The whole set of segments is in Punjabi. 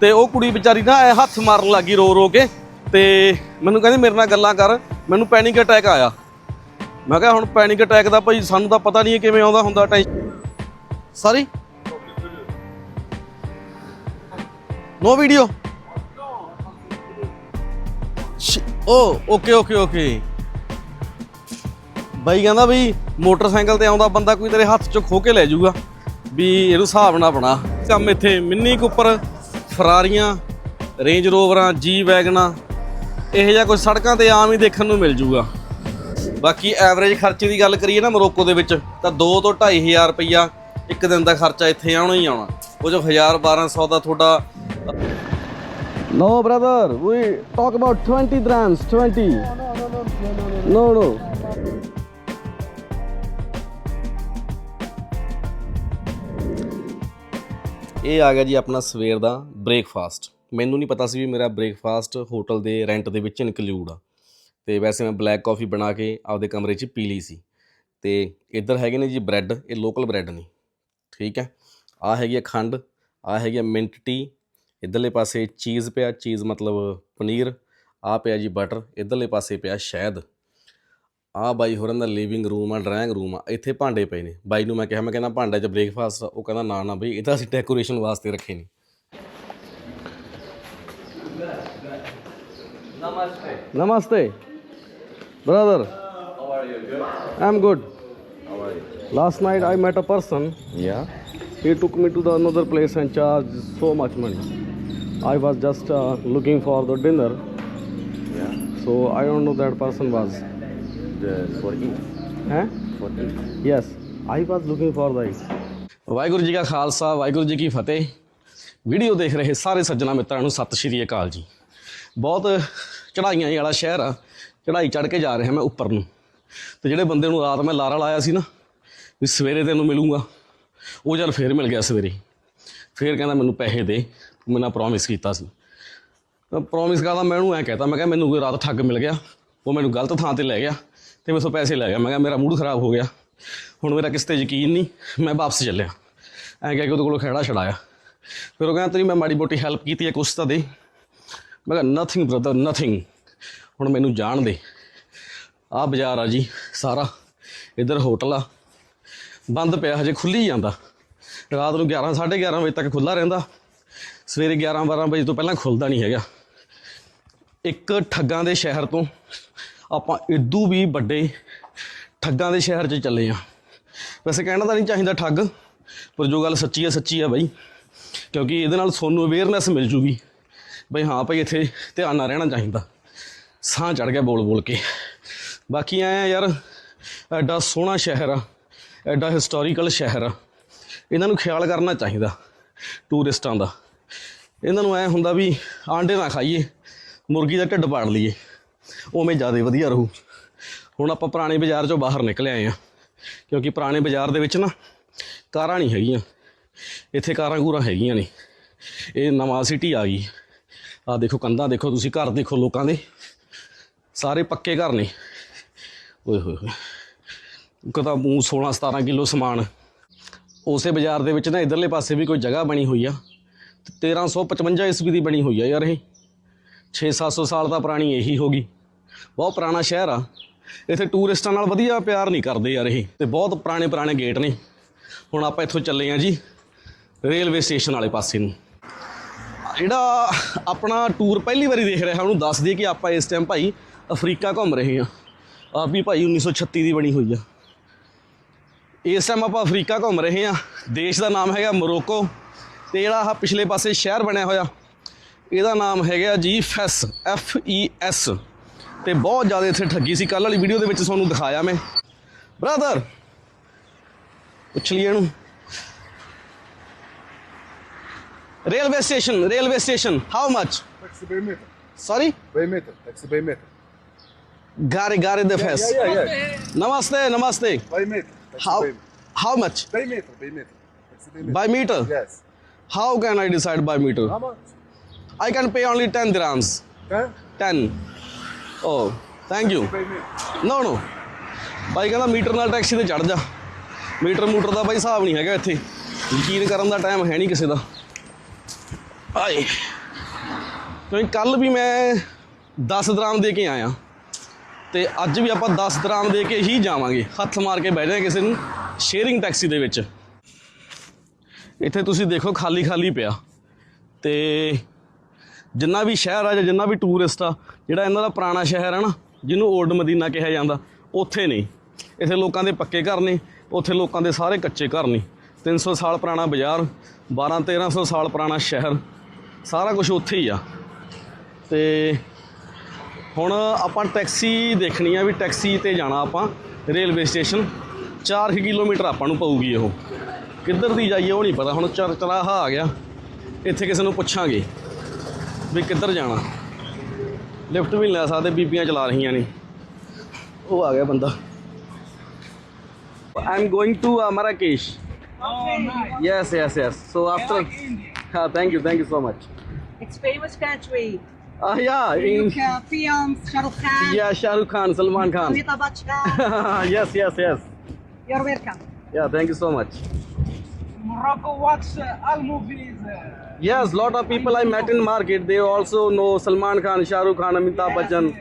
ਤੇ ਉਹ ਕੁੜੀ ਵਿਚਾਰੀ ਨਾ ਐ ਹੱਥ ਮਾਰਨ ਲੱਗੀ ਰੋ ਰੋ ਕੇ ਤੇ ਮੈਨੂੰ ਕਹਿੰਦੀ ਮੇਰੇ ਨਾਲ ਗੱਲਾਂ ਕਰ, ਮੈਨੂੰ ਪੈਨਿਕ ਅਟੈਕ ਆਇਆ। ਮੈਂ ਕਿਹਾ ਹੁਣ ਪੈਨਿਕ ਅਟੈਕ ਦਾ ਭਾਈ ਸਾਨੂੰ ਤਾਂ ਪਤਾ ਨਹੀਂ ਹੈ ਕਿਵੇਂ ਆਉਂਦਾ ਹੁੰਦਾ tension sorry no video oh okay okay okay ਬਾਈ ਕਹਿੰਦਾ ਵੀ ਮੋਟਰਸਾਈਕਲ ਤੇ ਆਉਂਦਾ ਬੰਦਾ ਕੋਈ ਤੇਰੇ ਹੱਥ ਚੋਂ ਖੋ ਕੇ ਲੈ ਜਾਊਗਾ, ਵੀ ਇਹਨੂੰ ਹਿਸਾਬ ਨਾ ਬਣਾ। ਕੰਮ ਇੱਥੇ ਮਿੰਨੀ ਕੁੱਪਰ ਫਰਾਰੀਆਂ ਰੇਂਜ ਰੋਵਰਾਂ ਜੀ ਵੈਗਨਾਂ ਇਹੋ ਜਿਹਾ ਕੁਝ ਸੜਕਾਂ ਤੇ ਆਮ ਹੀ ਦੇਖਣ ਨੂੰ ਮਿਲ ਜੂਗਾ ਬਾਕੀ ਐਵਰੇਜ ਖਰਚੇ ਦੀ ਗੱਲ ਕਰੀਏ ਨਾ ਮੋਰੋਕੋ ਦੇ ਵਿੱਚ ਤਾਂ 2 ਤੋਂ 2500 ਰੁਪਈਆ ਇੱਕ ਦਿਨ ਦਾ ਖਰਚਾ ਇੱਥੇ ਆਉਣਾ ਹੀ ਆਉਣਾ ਉਹ ਜੋ 1000 1200 ਦਾ ਤੁਹਾਡਾ No brother, we talk about 20 drams, 20. No, no. ਇਹ ਆ ਗਿਆ ਜੀ ਆਪਣਾ ਸਵੇਰ ਦਾ ਬ੍ਰੇਕਫਾਸਟ ਮੈਨੂੰ ਨਹੀਂ ਪਤਾ ਸੀ ਵੀ ਮੇਰਾ ਬ੍ਰੇਕਫਾਸਟ ਹੋਟਲ ਦੇ ਰੈਂਟ ਦੇ ਵਿੱਚ ਇਨਕਲੂਡ ਆ। ਤੇ ਵੈਸੇ ਮੈਂ ਬਲੈਕ ਕਾਫੀ ਬਣਾ ਕੇ ਆਪਦੇ ਕਮਰੇ 'ਚ ਪੀ ਲਈ ਸੀ। ਤੇ ਇੱਧਰ ਹੈਗੇ ਨੇ ਜੀ ਬ੍ਰੈਡ ਇਹ ਲੋਕਲ ਬ੍ਰੈਡ ਨਹੀਂ ਠੀਕ ਹੈ? ਆ ਹੈਗੀ ਆ ਖੰਡ ਆ ਹੈਗੀ ਆ ਮਿੰਟ ਟੀ ਇਧਰਲੇ ਪਾਸੇ ਚੀਜ਼ ਪਿਆ ਚੀਜ਼ ਮਤਲਬ ਪਨੀਰ। ਆ ਪਿਆ ਜੀ ਬਟਰ ਇਧਰਲੇ ਪਾਸੇ ਪਿਆ ਸ਼ਹਿਦ। ਆ ਬਾਈ ਹੋਰਾਂ ਦਾ ਲਿਵਿੰਗ ਰੂਮ ਆ ਡਰਾਇੰਗ ਰੂਮ ਆ ਇੱਥੇ ਭਾਂਡੇ ਪਏ ਨੇ ਬਾਈ ਨੂੰ ਮੈਂ ਕਿਹਾ ਮੈਂ ਕਹਿੰਦਾ ਭਾਂਡੇ 'ਚ ਬ੍ਰੇਕਫਾਸਟ ਉਹ ਕਹਿੰਦਾ ਨਾ ਨਾ ਬਈ ਇਹ ਤਾਂ ਅਸੀਂ ਡੈਕੋਰੇਸ਼ਨ ਵਾਸਤੇ ਰੱਖੇ ਨੇ ਨਮਸਤੇ ਨਮਸਤੇ brother how are you good i'm good how are you last night i met a person Yeah. he took me to the another place and charged so much money i was just uh, looking for the dinner Yeah. so i don't know that person was The for eat. eh For eat. Yes I was looking for the Waheguru ji ਕਾ ਖਾਲਸਾ ਵਾਹਿਗੁਰੂ ਜੀ ਕੀ ਫਤਿਹ। ਵੀਡੀਓ ਦੇਖ ਰਹੇ ਸਾਰੇ ਸੱਜਣਾ ਮਿੱਤਰਾਂ ਨੂੰ ਸਤਿ ਸ਼੍ਰੀ ਅਕਾਲ ਜੀ। ਬਹੁਤ ਚੜਾਈਆਂ ਵਾਲਾ ਸ਼ਹਿਰ ਆ ਚੜਾਈ ਚੜ ਕੇ ਜਾ ਰਿਹਾ ਮੈਂ ਉੱਪਰ ਨੂੰ। ਤੇ ਜਿਹੜੇ ਬੰਦੇ ਨੂੰ ਰਾਤ ਮੈਂ ਲਾਰਾ ਲਾਇਆ ਸੀ ਨਾ ਵੀ ਸਵੇਰੇ ਤੈਨੂੰ ਮਿਲੂੰਗਾ ਉਹ ਜਦ ਫੇਰ ਮਿਲ ਗਿਆ ਸਵੇਰੇ। ਫੇਰ ਕਹਿੰਦਾ ਮੈਨੂੰ ਪੈਸੇ ਦੇ ਮੈਨੂੰ ਪ੍ਰੋਮਿਸ ਕੀਤਾ ਸੀ। ਪ੍ਰੋਮਿਸ ਕਰਦਾ ਮੈਂ ਉਹਨੂੰ ਐ ਕਹਤਾ ਮੈਂ ਕਿਹਾ ਮੈਨੂੰ ਕੋਈ ਰਾਤ ਠੱਗ ਮਿਲ ਗਿਆ ਉਹ ਮੈਨੂੰ ਗਲਤ ਥਾਂ ਤੇ ਲੈ ਗਿਆ। ਤੇ ਮੈਥੋਂ ਪੈਸੇ ਲੈ ਗਿਆ। ਮੈਂ ਕਿਹਾ, ਮੇਰਾ ਮੂਡ ਖਰਾਬ ਹੋ ਗਿਆ। ਹੁਣ ਮੇਰਾ ਕਿਸ ਤੇ ਯਕੀਨ ਨਹੀਂ। ਮੈਂ ਵਾਪਸ ਚੱਲਿਆ। ਐਂ ਕਹਿ ਕੇ ਉਹਦੇ ਕੋਲੋਂ ਖਹਿੜਾ ਛਡਾਇਆ। ਫਿਰ ਉਹ ਕਹਿੰਦਾ, ਤੇਰੀ ਮੈਂ ਮਾੜੀ ਮੋਟੀ ਹੈਲਪ ਕੀਤੀ ਹੈ, ਕੁਛ ਤਾਂ ਦੇ। ਮੈਂ ਕਿਹਾ ਨਥਿੰਗ ਬ੍ਰਦਰ ਨਥਿੰਗ ਹੁਣ ਮੈਨੂੰ ਜਾਣ ਦੇ। ਆਹ ਬਾਜ਼ਾਰ ਆ ਜੀ, ਸਾਰਾ। ਇੱਧਰ ਹੋਟਲ ਆ। ਬੰਦ ਪਿਆ, ਹਜੇ ਖੁੱਲੀ ਜਾਂਦਾ। ਰਾਤ ਨੂੰ 11 11:30 ਵਜੇ ਤੱਕ ਖੁੱਲਾ ਰਹਿੰਦਾ। ਸਵੇਰੇ 11 12 ਵਜੇ ਤੋਂ ਪਹਿਲਾਂ ਖੁੱਲਦਾ ਨਹੀਂ ਹੈਗਾ। ਇੱਕ ਠੱਗਾਂ ਦੇ ਸ਼ਹਿਰ ਤੋਂ ਆਪਾਂ ਇਦੋਂ ਵੀ ਵੱਡੇ ਠੱਗਾਂ ਦੇ ਸ਼ਹਿਰ 'ਚ ਚੱਲੇ ਆ। ਵੈਸੇ ਕਹਿਣਾ ਤਾਂ ਨਹੀਂ ਚਾਹੀਦਾ ਠੱਗ, ਪਰ ਜੋ ਗੱਲ ਸੱਚੀ ਹੈ ਸੱਚੀ ਆ ਬਾਈ। ਕਿਉਂਕਿ ਇਹਦੇ ਨਾਲ ਤੁਹਾਨੂੰ ਅਵੇਅਰਨੈਸ ਮਿਲ ਜੂਗੀ। ਬਈ ਹਾਂ ਭਾਈ, ਇੱਥੇ ਧਿਆਨ ਨਾਲ ਰਹਿਣਾ ਚਾਹੀਦਾ। ਸਾਹ ਚੜ ਗਿਆ ਬੋਲ ਬੋਲ ਕੇ। ਬਾਕੀ ਐ ਆ ਯਾਰ, ਐਡਾ ਸੋਹਣਾ ਸ਼ਹਿਰ ਆ, ਐਡਾ ਹਿਸਟੋਰੀਕਲ ਸ਼ਹਿਰ ਆ। ਇਹਨਾਂ ਨੂੰ ਖਿਆਲ ਕਰਨਾ ਚਾਹੀਦਾ ਟੂਰਿਸਟਾਂ ਦਾ। ਇਹਨਾਂ ਨੂੰ ਐ ਹੁੰਦਾ ਵੀ ਆਂਡੇ ਨਾ ਖਾਈਏ, ਮੁਰਗੀ ਦਾ ਢਿੱਡ ਪਾੜ ਲਈਏ। ਉਵੇਂ ਜ਼ਿਆਦਾ ਵਧੀਆ ਰਹੂ। ਹੁਣ ਆਪਾਂ ਪੁਰਾਣੇ ਬਾਜ਼ਾਰ ਚੋਂ ਬਾਹਰ ਨਿਕਲ ਆਏ ਆ ਕਿਉਂਕਿ ਪੁਰਾਣੇ ਬਾਜ਼ਾਰ ਦੇ ਵਿੱਚ ਨਾ ਕਾਰਾਂ ਨਹੀਂ ਹੈਗੀਆਂ। ਇੱਥੇ ਕਾਰਾਂ ਕੂਰਾਂ ਹੈਗੀਆਂ ਨੇ। ਇਹ ਨਵਾਂ ਸਿਟੀ ਆ ਗਈ। ਆ ਦੇਖੋ ਕੰਧਾਂ ਦੇਖੋ ਤੁਸੀਂ, ਘਰ ਦੇਖੋ ਲੋਕਾਂ ਦੇ। ਸਾਰੇ ਪੱਕੇ ਘਰ ਨੇ। ਓਏ ਹੋਏ ਹੋਏ। ਕਦਾ ਮੂੰਹ 16 17 ਕਿਲੋ ਸਮਾਨ। ਉਸੇ ਬਾਜ਼ਾਰ ਦੇ ਵਿੱਚ ਨਾ ਇਧਰਲੇ ਪਾਸੇ ਵੀ ਕੋਈ ਜਗ੍ਹਾ ਬਣੀ ਹੋਈ ਆ। ਤੇ 1355 ਈਸਵੀ ਦੀ ਬਣੀ ਹੋਈ ਆ ਯਾਰ ਇਹ। 6-700 ਸਾਲ ਦਾ ਪੁਰਾਣੀ ਇਹੀ ਹੋਗੀ ਬਹੁਤ ਪੁਰਾਣਾ ਸ਼ਹਿਰ ਆ। ਇੱਥੇ ਟੂਰਿਸਟਾਂ ਨਾਲ ਵਧੀਆ ਪਿਆਰ ਨਹੀਂ ਕਰਦੇ ਯਾਰ ਇਹ। ਤੇ ਬਹੁਤ ਪੁਰਾਣੇ ਪੁਰਾਣੇ ਗੇਟ ਨੇ। ਹੁਣ ਆਪਾਂ ਇੱਥੋਂ ਚੱਲੇ ਆ ਜੀ, ਰੇਲਵੇ ਸਟੇਸ਼ਨ ਵਾਲੇ ਪਾਸੇ ਨੂੰ। ਜਿਹੜਾ ਆਪਣਾ ਟੂਰ ਪਹਿਲੀ ਵਾਰੀ ਦੇਖ ਰਿਹਾ, ਉਹਨੂੰ ਦੱਸ ਦਈਏ ਕਿ ਆਪਾਂ ਇਸ ਟਾਈਮ ਭਾਈ ਅਫਰੀਕਾ ਘੁੰਮ ਰਹੇ ਹਾਂ ਆ ਵੀ ਭਾਈ 1936 ਦੀ ਬਣੀ ਹੋਈ ਆ। ਇਸ ਟਾਈਮ ਆਪਾਂ ਅਫਰੀਕਾ ਘੁੰਮ ਰਹੇ ਹਾਂ ਦੇਸ਼ ਦਾ ਨਾਮ ਹੈਗਾ ਮੋਰੋਕੋ। ਤੇ ਜਿਹੜਾ ਆਹ ਪਿਛਲੇ ਪਾਸੇ ਸ਼ਹਿਰ ਬਣਿਆ ਹੋਇਆ, ਇਹਦਾ ਨਾਮ ਹੈਗਾ ਜੀ, ਫੈਸ ਐਫ ਈ ਐਸ ਤੇ ਬਹੁਤ ਜ਼ਿਆਦਾ ਇੱਥੇ ਠੱਗੀ ਸੀ ਕੱਲ ਵਾਲੀ ਵੀਡੀਓ ਦੇ ਵਿੱਚ ਤੁਹਾਨੂੰ ਦਿਖਾਇਆ ਮੈਂ ਬ੍ਰਦਰ ਪੁੱਛ ਲਈਏ ਇਹਨੂੰ railway station railway station how much by meter. Sorry. Taxi by meter. ਗਾਰੇ ਗਾਰੇ ਦੇ ਫੈਸ Yeah, yeah, yeah. ਨਮਸਤੇ ਨਮਸਤੇ By meter. Taxi how how much by meter. By meter. Taxi by meter. By meter Yes. How can I decide by meter How much? I can pay only 10 dirhams. Huh? 10. Oh thank you By meter. No, ਬਾਈ ਕਹਿੰਦਾ ਮੀਟਰ ਨਾਲ ਟੈਕਸੀ ਤੇ ਚੜ ਜਾ। ਮੀਟਰ ਮੂਟਰ ਦਾ ਬਾਈ ਹਿਸਾਬ ਨਹੀਂ ਹੈਗਾ ਇੱਥੇ। ਯਕੀਨ ਕਰਨ ਦਾ ਟਾਈਮ ਹੈ ਨਹੀਂ ਕਿਸੇ ਦਾ। ਆਏ। ਕਿਉਂਕਿ ਕੱਲ ਵੀ ਮੈਂ 10 ਦਰਾਮ ਦੇ ਕੇ ਆਇਆ। ਤੇ ਅੱਜ ਵੀ ਆਪਾਂ 10 ਦਰਾਮ ਦੇ ਕੇ ਹੀ ਜਾਵਾਂਗੇ। ਹੱਥ ਮਾਰ ਕੇ ਬਹਿ ਜਾਏ ਕਿਸੇ ਨੂੰ ਸ਼ੇਅਰਿੰਗ ਟੈਕਸੀ ਦੇ ਵਿੱਚ। ਇੱਥੇ ਤੁਸੀਂ ਦੇਖੋ ਖਾਲੀ ਖਾਲੀ ਪਿਆ। ਤੇ ਜਿੰਨਾ ਵੀ ਸ਼ਹਿਰ ਆ ਜਾਂ ਜਿੰਨਾ ਵੀ ਟੂਰਿਸਟ ਆ, ਜਿਹੜਾ ਇਹਨਾਂ ਦਾ ਪੁਰਾਣਾ ਸ਼ਹਿਰ ਹੈ ਨਾ, ਜਿਹਨੂੰ 올ਡ ਮਦੀਨਾ ਕਿਹਾ ਜਾਂਦਾ, ਉੱਥੇ ਨਹੀਂ। ਇੱਥੇ ਲੋਕਾਂ ਦੇ ਪੱਕੇ ਘਰ ਨੇ, ਉੱਥੇ ਲੋਕਾਂ ਦੇ ਸਾਰੇ ਕੱਚੇ ਘਰ ਨੇ। 300 ਸਾਲ ਪੁਰਾਣਾ ਬਾਜ਼ਾਰ 12 1300 ਸਾਲ ਪੁਰਾਣਾ ਸ਼ਹਿਰ, ਸਾਰਾ ਕੁਝ ਉੱਥੇ ਹੀ ਆ। ਤੇ ਹੁਣ ਆਪਾਂ ਟੈਕਸੀ ਦੇਖਣੀ ਆ ਵੀ ਟੈਕਸੀ ਤੇ ਜਾਣਾ ਆਪਾਂ, ਰੇਲਵੇ ਸਟੇਸ਼ਨ। 4 ਕਿਲੋਮੀਟਰ ਆਪਾਂ ਨੂੰ ਪਊਗੀ ਉਹ ਕਿੱਧਰ ਦੀ ਜਾਈਏ ਉਹ ਨਹੀਂ ਪਤਾ, ਹੁਣ ਚਰ ਚਰਾਹਾ ਆ ਗਿਆ। ਇੱਥੇ ਕਿਸੇ ਨੂੰ ਪੁੱਛਾਂਗੇ। ਵੀ ਕਿੱਧਰ ਜਾਣਾ ਲਿਫਟ ਵੀ ਨਹੀਂ ਲੈ ਸਕਦੇ ਬੀਬੀਆਂ ਚਲਾ ਰਹੀਆਂ ਨੇ ਉਹ ਆ ਗਿਆ ਬੰਦਾ I am going to Marrakesh yes yes yes so after ਹਾਂ thank you thank you so much It's famous country. ah yeah You in can films, Shah Rukh Khan, yeah Shah Rukh Khan Salman Khan Amitabh Bachchan. yes yes yes You're welcome. yeah thank you so much Morocco watch uh, all movies. Uh, Yes, lot of people I met in market. They also know Salman Khan, Shah Rukh Khan, Amitabh Bachchan.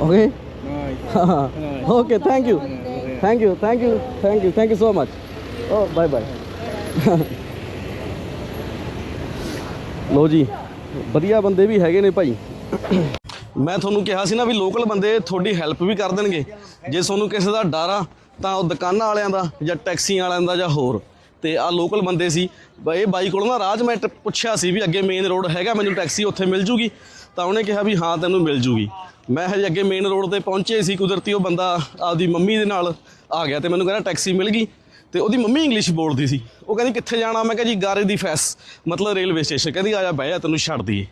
okay. okay. Thank you. Thank you. Thank you. Thank you. Thank you so much. Oh, bye bye. ਲੋ ਜੀ ਵਧੀਆ ਬੰਦੇ ਵੀ ਹੈਗੇ ਨੇ ਭਾਈ ਮੈਂ ਤੁਹਾਨੂੰ ਕਿਹਾ ਸੀ ਨਾ ਵੀ ਲੋਕਲ ਬੰਦੇ ਤੁਹਾਡੀ ਹੈਲਪ ਵੀ ਕਰ ਦੇਣਗੇ। ਜੇ ਤੁਹਾਨੂੰ ਕਿਸੇ ਦਾ ਡਰ ਆ, ਤਾਂ ਉਹ ਦੁਕਾਨਾਂ ਵਾਲਿਆਂ ਦਾ ਜਾਂ ਟੈਕਸੀ ਵਾਲਿਆਂ ਦਾ ਜਾਂ ਹੋਰ। ਤੇ ਆ ਲੋਕਲ ਬੰਦੇ ਸੀ। ਇਹ ਬਾਈ ਕੋਲ ਨਾ ਰਾਜ ਮੈਂ ਪੁੱਛਿਆ ਸੀ ਵੀ ਅੱਗੇ ਮੇਨ ਰੋਡ ਹੈਗਾ, ਮੈਨੂੰ ਟੈਕਸੀ ਉੱਥੇ ਮਿਲ ਜੂਗੀ। ਤਾਂ ਉਹਨੇ ਕਿਹਾ ਵੀ ਹਾਂ, ਤੈਨੂੰ ਮਿਲ ਜੂਗੀ। ਮੈਂ ਹਜੇ ਅੱਗੇ ਮੇਨ ਰੋਡ ਤੇ ਪਹੁੰਚੇ ਸੀ ਕੁਦਰਤੀ ਉਹ ਬੰਦਾ ਆਪਦੀ ਮੰਮੀ ਦੇ ਨਾਲ ਆ ਗਿਆ ਤੇ ਮੈਨੂੰ ਕਹਿੰਦਾ ਟੈਕਸੀ ਮਿਲ ਗਈ। ਤੇ ਉਹਦੀ ਮੰਮੀ ਇੰਗਲਿਸ਼ ਬੋਲਦੀ ਸੀ। ਉਹ ਕਹਿੰਦੀ, ਕਿੱਥੇ ਜਾਣਾ? ਮੈਂ ਕਿਹਾ ਜੀ, ਗਾਰੇ ਦੀ ਫੈਸ, ਮਤਲਬ ਰੇਲਵੇ ਸਟੇਸ਼ਨ। ਕਹਿੰਦੀ, ਆ ਜਾ, ਬਹਿ ਜਾ, ਤੈਨੂੰ ਛੱਡ ਦਈਏ।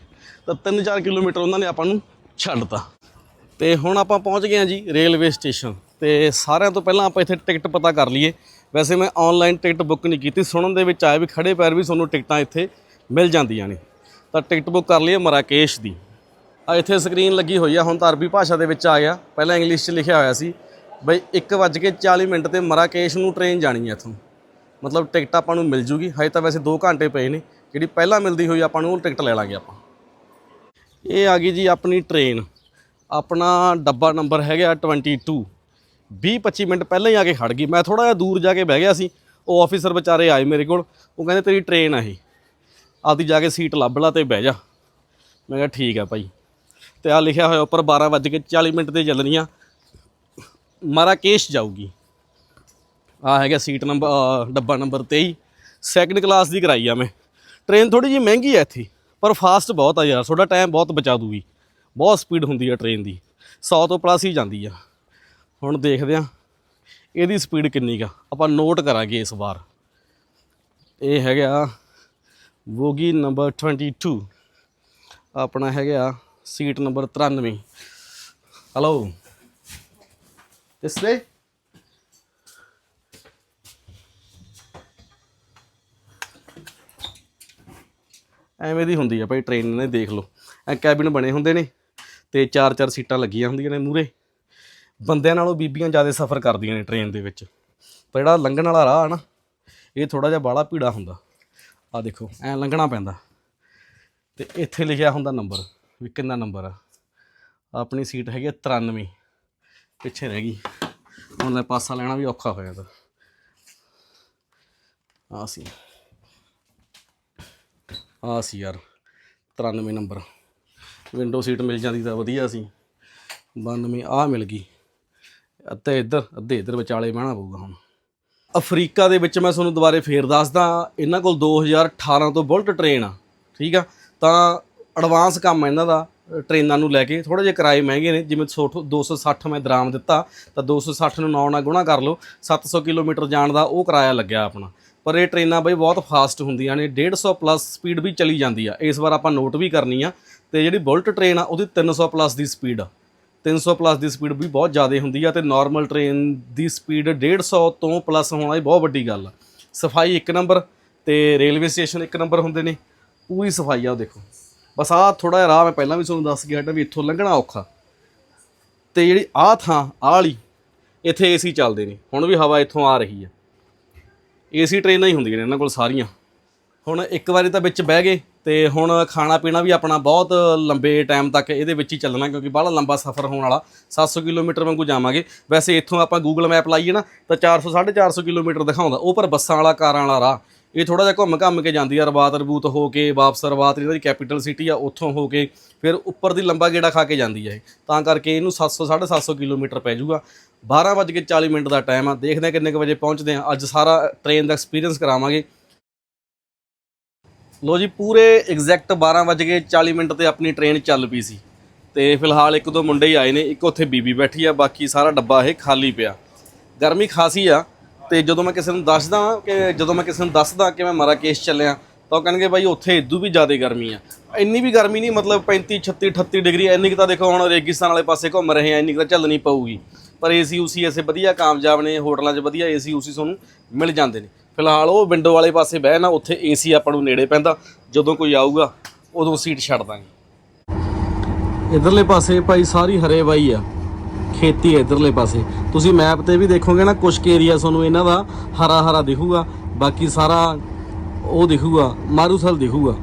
ਤਾਂ 3-4 ਕਿਲੋਮੀਟਰ ਉਹਨਾਂ ਨੇ ਆਪਾਂ ਨੂੰ ਛੱਡਤਾ। ਤੇ ਹੁਣ ਆਪਾਂ ਪਹੁੰਚ ਗਏ ਹਾਂ ਜੀ ਰੇਲਵੇ ਸਟੇਸ਼ਨ। ਤੇ ਸਾਰਿਆਂ ਤੋਂ ਪਹਿਲਾਂ ਆਪਾਂ ਇੱਥੇ ਟਿਕਟ ਪਤਾ ਕਰ ਲਈਏ। ਵੈਸੇ ਮੈਂ ਆਨਲਾਈਨ ਟਿਕਟ ਬੁੱਕ ਨਹੀਂ ਕੀਤੀ। ਸੁਣਨ ਦੇ ਵਿੱਚ ਆਇਆ ਵੀ ਖੜੇ ਪੈਰ ਵੀ ਤੁਹਾਨੂੰ ਟਿਕਟਾਂ ਇੱਥੇ ਮਿਲ ਜਾਂਦੀਆਂ ਨੇ। ਤਾਂ ਟਿਕਟ ਬੁੱਕ ਕਰ ਲਈਏ ਮਰਾਕੇਸ਼ ਦੀ। ਆ ਇੱਥੇ ਸਕਰੀਨ ਲੱਗੀ ਹੋਈ ਆ। ਹੁਣ ਤਾਂ ਅਰਬੀ ਭਾਸ਼ਾ ਦੇ ਵਿੱਚ ਆ ਗਿਆ। ਪਹਿਲਾਂ ਇੰਗਲਿਸ਼ 'ਚ ਲਿਖਿਆ ਹੋਇਆ ਸੀ ਬਈ 1:40 ਮਿੰਟ ਤੇ ਮਰਾਕੇਸ਼ ਨੂੰ ਟ੍ਰੇਨ ਜਾਣੀ ਹੈ ਇੱਥੋਂ। ਮਤਲਬ ਟਿਕਟ ਆਪਾਂ ਨੂੰ ਮਿਲ ਜੂਗੀ। ਹਜੇ ਤਾਂ ਵੈਸੇ 2 ਘੰਟੇ ਪਏ ਨੇ। ਜਿਹੜੀ ਪਹਿਲਾਂ ਮਿਲਦੀ ਹੋਈ ਆਪਾਂ ਨੂੰ ਉਹ ਟਿਕਟ ਲੈ ਲਾਂਗੇ ਆਪਾਂ। ਇਹ ਆ ਗਈ ਜੀ ਆਪਣੀ ਟ੍ਰੇਨ ਆਪਣਾ ਡੱਬਾ ਨੰਬਰ ਹੈਗਾ 22 20 25 ਮਿੰਟ ਪਹਿਲਾਂ ਹੀ ਆ ਕੇ ਖੜ ਗਈ। ਮੈਂ ਥੋੜਾ ਜਿਹਾ ਦੂਰ ਜਾ ਕੇ ਬਹਿ ਗਿਆ ਸੀ। ਉਹ ਆਫੀਸਰ ਵਿਚਾਰੇ ਆਏ ਮੇਰੇ ਕੋਲ। ਉਹ ਕਹਿੰਦੇ, ਤੇਰੀ ਟ੍ਰੇਨ ਆ ਇਹ। ਆਪਦੀ ਜਾ ਕੇ ਸੀਟ ਲੱਭ ਲਾ ਤੇ ਬਹਿ ਜਾ। ਮੈਂ ਕਿਹਾ, ਠੀਕ ਆ ਭਾਈ। ਤੇ ਆ ਲਿਖਿਆ ਹੋਇਆ ਉੱਪਰ 12:40 ਮਿੰਟ ਤੇ ਚੱਲਣੀਆਂ। ਮਰਾਕੇਸ਼ ਜਾਊਗੀ। ਆ ਹੈਗਾ ਸੀਟ ਨੰਬਰ ਡੱਬਾ ਨੰਬਰ 23 ਸੈਕੰਡ ਕਲਾਸ ਦੀ ਕਰਾਈ ਆ ਮੈਂ। ਟ੍ਰੇਨ ਥੋੜੀ ਜਿਹੀ ਮਹਿੰਗੀ ਆ ਇੱਥੇ। ਪਰ ਫਾਸਟ ਬਹੁਤ ਆ ਯਾਰ, ਤੁਹਾਡਾ ਟਾਈਮ ਬਹੁਤ ਬਚਾ ਦੂਗੀ। ਬਹੁਤ ਸਪੀਡ ਹੁੰਦੀ ਆ ਟ੍ਰੇਨ ਦੀ। 100 ਤੋਂ ਪਲੱਸ ਹੀ ਜਾਂਦੀ ਆ। ਹੁਣ ਦੇਖਦੇ ਆ, ਇਹਦੀ ਸਪੀਡ ਕਿੰਨੀ ਕਾ ਆਪਾਂ ਨੋਟ ਕਰਾਂਗੇ ਇਸ ਵਾਰ। ਇਹ ਹੈਗਾ ਬੋਗੀ ਨੰਬਰ 22 ਆਪਣਾ ਹੈਗਾ ਸੀਟ ਨੰਬਰ 93 ਹਲੋ ਇਸ ਵੇ ਐਵੇਂ ਦੀ ਹੁੰਦੀ ਆ ਭਾਈ ਟ੍ਰੇਨ ਨੇ ਦੇਖ ਲਓ। ਐ ਕੈਬਿਨ ਬਣੇ ਹੁੰਦੇ ਨੇ ਤੇ ਚਾਰ ਚਾਰ ਸੀਟਾਂ ਲੱਗੀਆਂ ਹੁੰਦੀਆਂ ਨੇ ਮੂਰੇ ਬੰਦਿਆਂ ਨਾਲੋਂ ਬੀਬੀਆਂ ਜ਼ਿਆਦਾ ਸਫ਼ਰ ਕਰਦੀਆਂ ਨੇ ਟ੍ਰੇਨ ਦੇ ਵਿੱਚ। ਪਰ ਜਿਹੜਾ ਲੰਘਣ ਵਾਲਾ ਰਾਹ ਆ ਨਾ, ਇਹ ਥੋੜਾ ਜਿਹਾ ਬਾਲਾ ਭੀੜਾ ਹੁੰਦਾ। ਆ ਦੇਖੋ, ਐ ਲੰਘਣਾ ਪੈਂਦਾ। ਤੇ ਇੱਥੇ ਲਿਖਿਆ ਹੁੰਦਾ ਨੰਬਰ ਵੀ ਕਿੰਨਾ ਨੰਬਰ ਆ। ਆਪਣੀ ਸੀਟ ਹੈਗੀ ਆ 93 ਪਿੱਛੇ ਰਹਿ ਗਈ। ਹੁਣ ਲੈ ਪਾਸਾ ਲੈਣਾ ਵੀ ਔਖਾ ਹੋਇਆ ਤਾਂ ਆ ਸੀ। ਆ ਸੀ ਯਾਰ 93 ਨੰਬਰ। ਵਿੰਡੋ ਸੀਟ ਮਿਲ ਜਾਂਦੀ ਤਾਂ ਵਧੀਆ ਸੀ। 92 ਆ ਮਿਲ ਗਈ। ਅੱਧੇ ਇੱਧਰ ਅੱਧੇ ਇੱਧਰ ਵਿਚਾਲੇ ਬਹਿਣਾ ਪਊਗਾ ਹੁਣ। ਅਫਰੀਕਾ ਦੇ ਵਿੱਚ ਮੈਂ ਤੁਹਾਨੂੰ ਦੁਬਾਰੇ ਫੇਰ ਦੱਸਦਾ ਇਹਨਾਂ ਕੋਲ 2018 ਤੋਂ ਬੁਲਟ ਟ੍ਰੇਨ ਆ ਠੀਕ ਆ? ਤਾਂ ਐਡਵਾਂਸ ਕੰਮ ਇਹਨਾਂ ਦਾ ਅ, ਟ੍ਰੇਨਾਂ ਨੂੰ ਲੈ ਕੇ। ਥੋੜੇ ਜਿਹੇ ਕਿਰਾਏ ਮਹਿੰਗੇ ਨੇ ਜਿਵੇਂ 100 260 ਮੈਂ ਦਰਾਮ ਦਿੱਤਾ ਤਾਂ 260 ਨੂੰ 9 ਨਾਲ ਗੁਣਾ ਕਰ ਲਓ। 700 ਕਿਲੋਮੀਟਰ ਜਾਣ ਦਾ ਉਹ ਕਿਰਾਇਆ ਲੱਗਿਆ ਆਪਣਾ। ਪਰ ਇਹ ਟ੍ਰੇਨਾਂ ਬਈ ਬਹੁਤ ਫਾਸਟ ਹੁੰਦੀਆਂ ਨੇ 150 ਪਲੱਸ ਸਪੀਡ ਵੀ ਚਲੀ ਜਾਂਦੀ ਆ। ਇਸ ਵਾਰ ਆਪਾਂ ਨੋਟ ਵੀ ਕਰਨੀ ਆ ਤੇ ਜਿਹੜੀ ਬੁਲਟ ਟ੍ਰੇਨ ਆ, ਉਹਦੀ 300 ਪਲੱਸ ਦੀ ਸਪੀਡ ਆ। 300 ਪਲੱਸ ਦੀ ਸਪੀਡ ਵੀ ਬਹੁਤ ਜ਼ਿਆਦਾ ਹੁੰਦੀ ਆ ਤੇ ਨਾਰਮਲ ਟ੍ਰੇਨ ਦੀ ਸਪੀਡ 150 ਤੋਂ ਪਲੱਸ ਹੋਣਾ ਇਹ ਬਹੁਤ ਵੱਡੀ ਗੱਲ ਆ। ਸਫ਼ਾਈ ਇੱਕ ਨੰਬਰ ਤੇ ਰੇਲਵੇ ਸਟੇਸ਼ਨ ਇੱਕ ਨੰਬਰ ਹੁੰਦੇ ਨੇ, ਪੂਰੀ ਸਫ਼ਾਈ ਆ ਉਹ ਦੇਖੋ। ਬਸ ਆਹ ਥੋੜਾ ਜਿਹਾ ਰਾਹ ਮੈਂ ਪਹਿਲਾਂ ਵੀ ਤੁਹਾਨੂੰ ਦੱਸ ਗਿਆ ਵੀ ਇੱਥੋਂ ਲੰਘਣਾ ਔਖਾ। ਤੇ ਜਿਹੜੀ ਆਹ ਥਾਂ, ਆਹ ਵਾਲੀ, ਇੱਥੇ ਏਸੀ ਚੱਲਦੇ ਨੇ, ਹੁਣ ਵੀ ਹਵਾ ਇੱਥੋਂ ਆ ਰਹੀ ਹੈ ਏਸੀ ਟ੍ਰੇਨਾਂ ਹੀ ਹੁੰਦੀਆਂ ਨੇ ਇਹਨਾਂ ਕੋਲ ਸਾਰੀਆਂ। ਹੁਣ ਇੱਕ ਵਾਰੀ ਤਾਂ ਵਿੱਚ ਬਹਿ ਗਏ ਤੇ ਹੁਣ ਖਾਣਾ ਪੀਣਾ ਵੀ ਆਪਣਾ ਬਹੁਤ ਲੰਬੇ ਟਾਈਮ ਤੱਕ ਇਹਦੇ ਵਿੱਚ ਹੀ ਚੱਲਣਾ ਕਿਉਂਕਿ ਬਾਹਲਾ ਲੰਬਾ ਸਫ਼ਰ ਹੋਣ ਵਾਲਾ। 700 ਕਿਲੋਮੀਟਰ ਵਾਂਗੂ ਜਾਵਾਂਗੇ। ਵੈਸੇ ਇੱਥੋਂ ਆਪਾਂ ਗੂਗਲ ਮੈਪ ਲਾਈਏ ਨਾ ਤਾਂ 400 450 ਕਿਲੋਮੀਟਰ ਦਿਖਾਉਂਦਾ। ਉਹ ਪਰ ਬੱਸਾਂ ਵਾਲਾ, ਕਾਰਾਂ ਵਾਲਾ ਰਾਹ। ਇਹ ਥੋੜਾ ਜਿਹਾ ਘੁੰਮ ਘੰਮ ਕੇ ਜਾਂਦੀ ਆ, ਰਵਾਤ ਰਬੂਤ ਹੋ ਕੇ, ਵਾਪਸ ਰਵਾਤ ਇਹਨਾਂ ਕੈਪੀਟਲ ਸਿਟੀ ਆ, ਉੱਥੋਂ ਹੋ ਕੇ ਫਿਰ ਉੱਪਰ ਦੀ ਲੰਬਾ ਗੇੜਾ ਖਾ ਕੇ ਜਾਂਦੀ ਆ ਇਹ। ਤਾਂ ਕਰਕੇ ਇਹਨੂੰ 700 750 ਕਿਲੋਮੀਟਰ ਪੈ ਜਾਊਗਾ। 12:40 ਮਿੰਟ ਦਾ ਟਾਈਮ ਆ। ਦੇਖਦੇ ਆ ਕਿੰਨੇ ਕੁ ਵਜੇ ਪਹੁੰਚਦੇ ਆ ਅੱਜ ਸਾਰਾ ਟ੍ਰੇਨ ਦਾ ਐਕਸਪੀਰੀਅੰਸ ਕਰਾਵਾਂਗੇ। ਲੋ ਜੀ, ਪੂਰੇ ਐਗਜ਼ੈਕਟ 12:40 ਮਿੰਟ ਤੇ ਆਪਣੀ ਟ੍ਰੇਨ ਚੱਲ ਪਈ ਸੀ। ਤੇ ਫਿਲਹਾਲ ਇੱਕ ਦੋ ਮੁੰਡੇ ਹੀ ਆਏ ਨੇ, ਇੱਕ ਉੱਥੇ ਬੀਬੀ ਬੈਠੀ ਆ, ਬਾਕੀ ਸਾਰਾ ਡੱਬਾ ਇਹ ਖਾਲੀ ਪਿਆ। ਗਰਮੀ ਖਾਸੀ ਆ, ਤੇ ਜਦੋਂ ਮੈਂ ਕਿਸੇ ਨੂੰ ਦੱਸਦਾ ਕਿ ਜਦੋਂ ਮੈਂ ਕਿਸੇ ਨੂੰ ਦੱਸਦਾ ਕਿ ਮੈਂ ਮਰਾਕੇਸ਼ ਚੱਲਿਆ, ਤਾਂ ਉਹ ਕਹਿਣਗੇ ਬਾਈ ਉੱਥੇ ਇਦੋਂ ਵੀ ਜ਼ਿਆਦਾ ਗਰਮੀ ਆ। ਇੰਨੀ ਵੀ ਗਰਮੀ ਨਹੀਂ, ਮਤਲਬ 35 36 38 ਡਿਗਰੀ, ਇੰਨੀ ਕੁ ਤਾਂ ਦੇਖੋ ਹੁਣ ਰੇਗਿਸਤਾਨ ਵਾਲੇ ਪਾਸੇ ਘੁੰਮ ਰਹੇ ਆ, ਇੰਨੀ ਕੁ ਤਾਂ ਝੱਲਣੀ ਪਊਗੀ। ਪਰ ਏਸੀ ਉਸੀ ਐਸੇ ਵਧੀਆ ਕਾਮਯਾਬ ਨੇ, ਹੋਟਲਾਂ 'ਚ ਵਧੀਆ ਏਸੀ ਉਸੀ ਤੁਹਾਨੂੰ ਮਿਲ ਜਾਂਦੇ ਨੇ। ਫਿਲਹਾਲ ਉਹ ਵਿੰਡੋ ਵਾਲੇ ਪਾਸੇ ਬਹਿ ਨਾ, ਉੱਥੇ ਏਸੀ ਆਪਾਂ ਨੂੰ ਨੇੜੇ ਪੈਂਦਾ, ਜਦੋਂ ਕੋਈ ਆਊਗਾ, ਉਦੋਂ ਸੀਟ ਛੱਡ ਦਾਂਗੇ। ਇਧਰਲੇ ਪਾਸੇ ਭਾਈ ਸਾਰੀ ਹਰੇ ਬਾਈ ਆ। ਖੇਤੀ ਹੈ ਇਧਰਲੇ ਪਾਸੇ। ਤੁਸੀਂ ਮੈਪ ਤੇ ਵੀ ਦੇਖੋਗੇ ਨਾ ਕੁਝ ਏਰੀਆ ਤੁਹਾਨੂੰ ਇਹਨਾਂ ਦਾ ਹਰਾ ਹਰਾ ਦਿਖੂਗਾ, ਬਾਕੀ ਸਾਰਾ ਉਹ ਦਿਖੂਗਾ ਮਾਰੂਥਲ ਦਿਖੂਗਾ।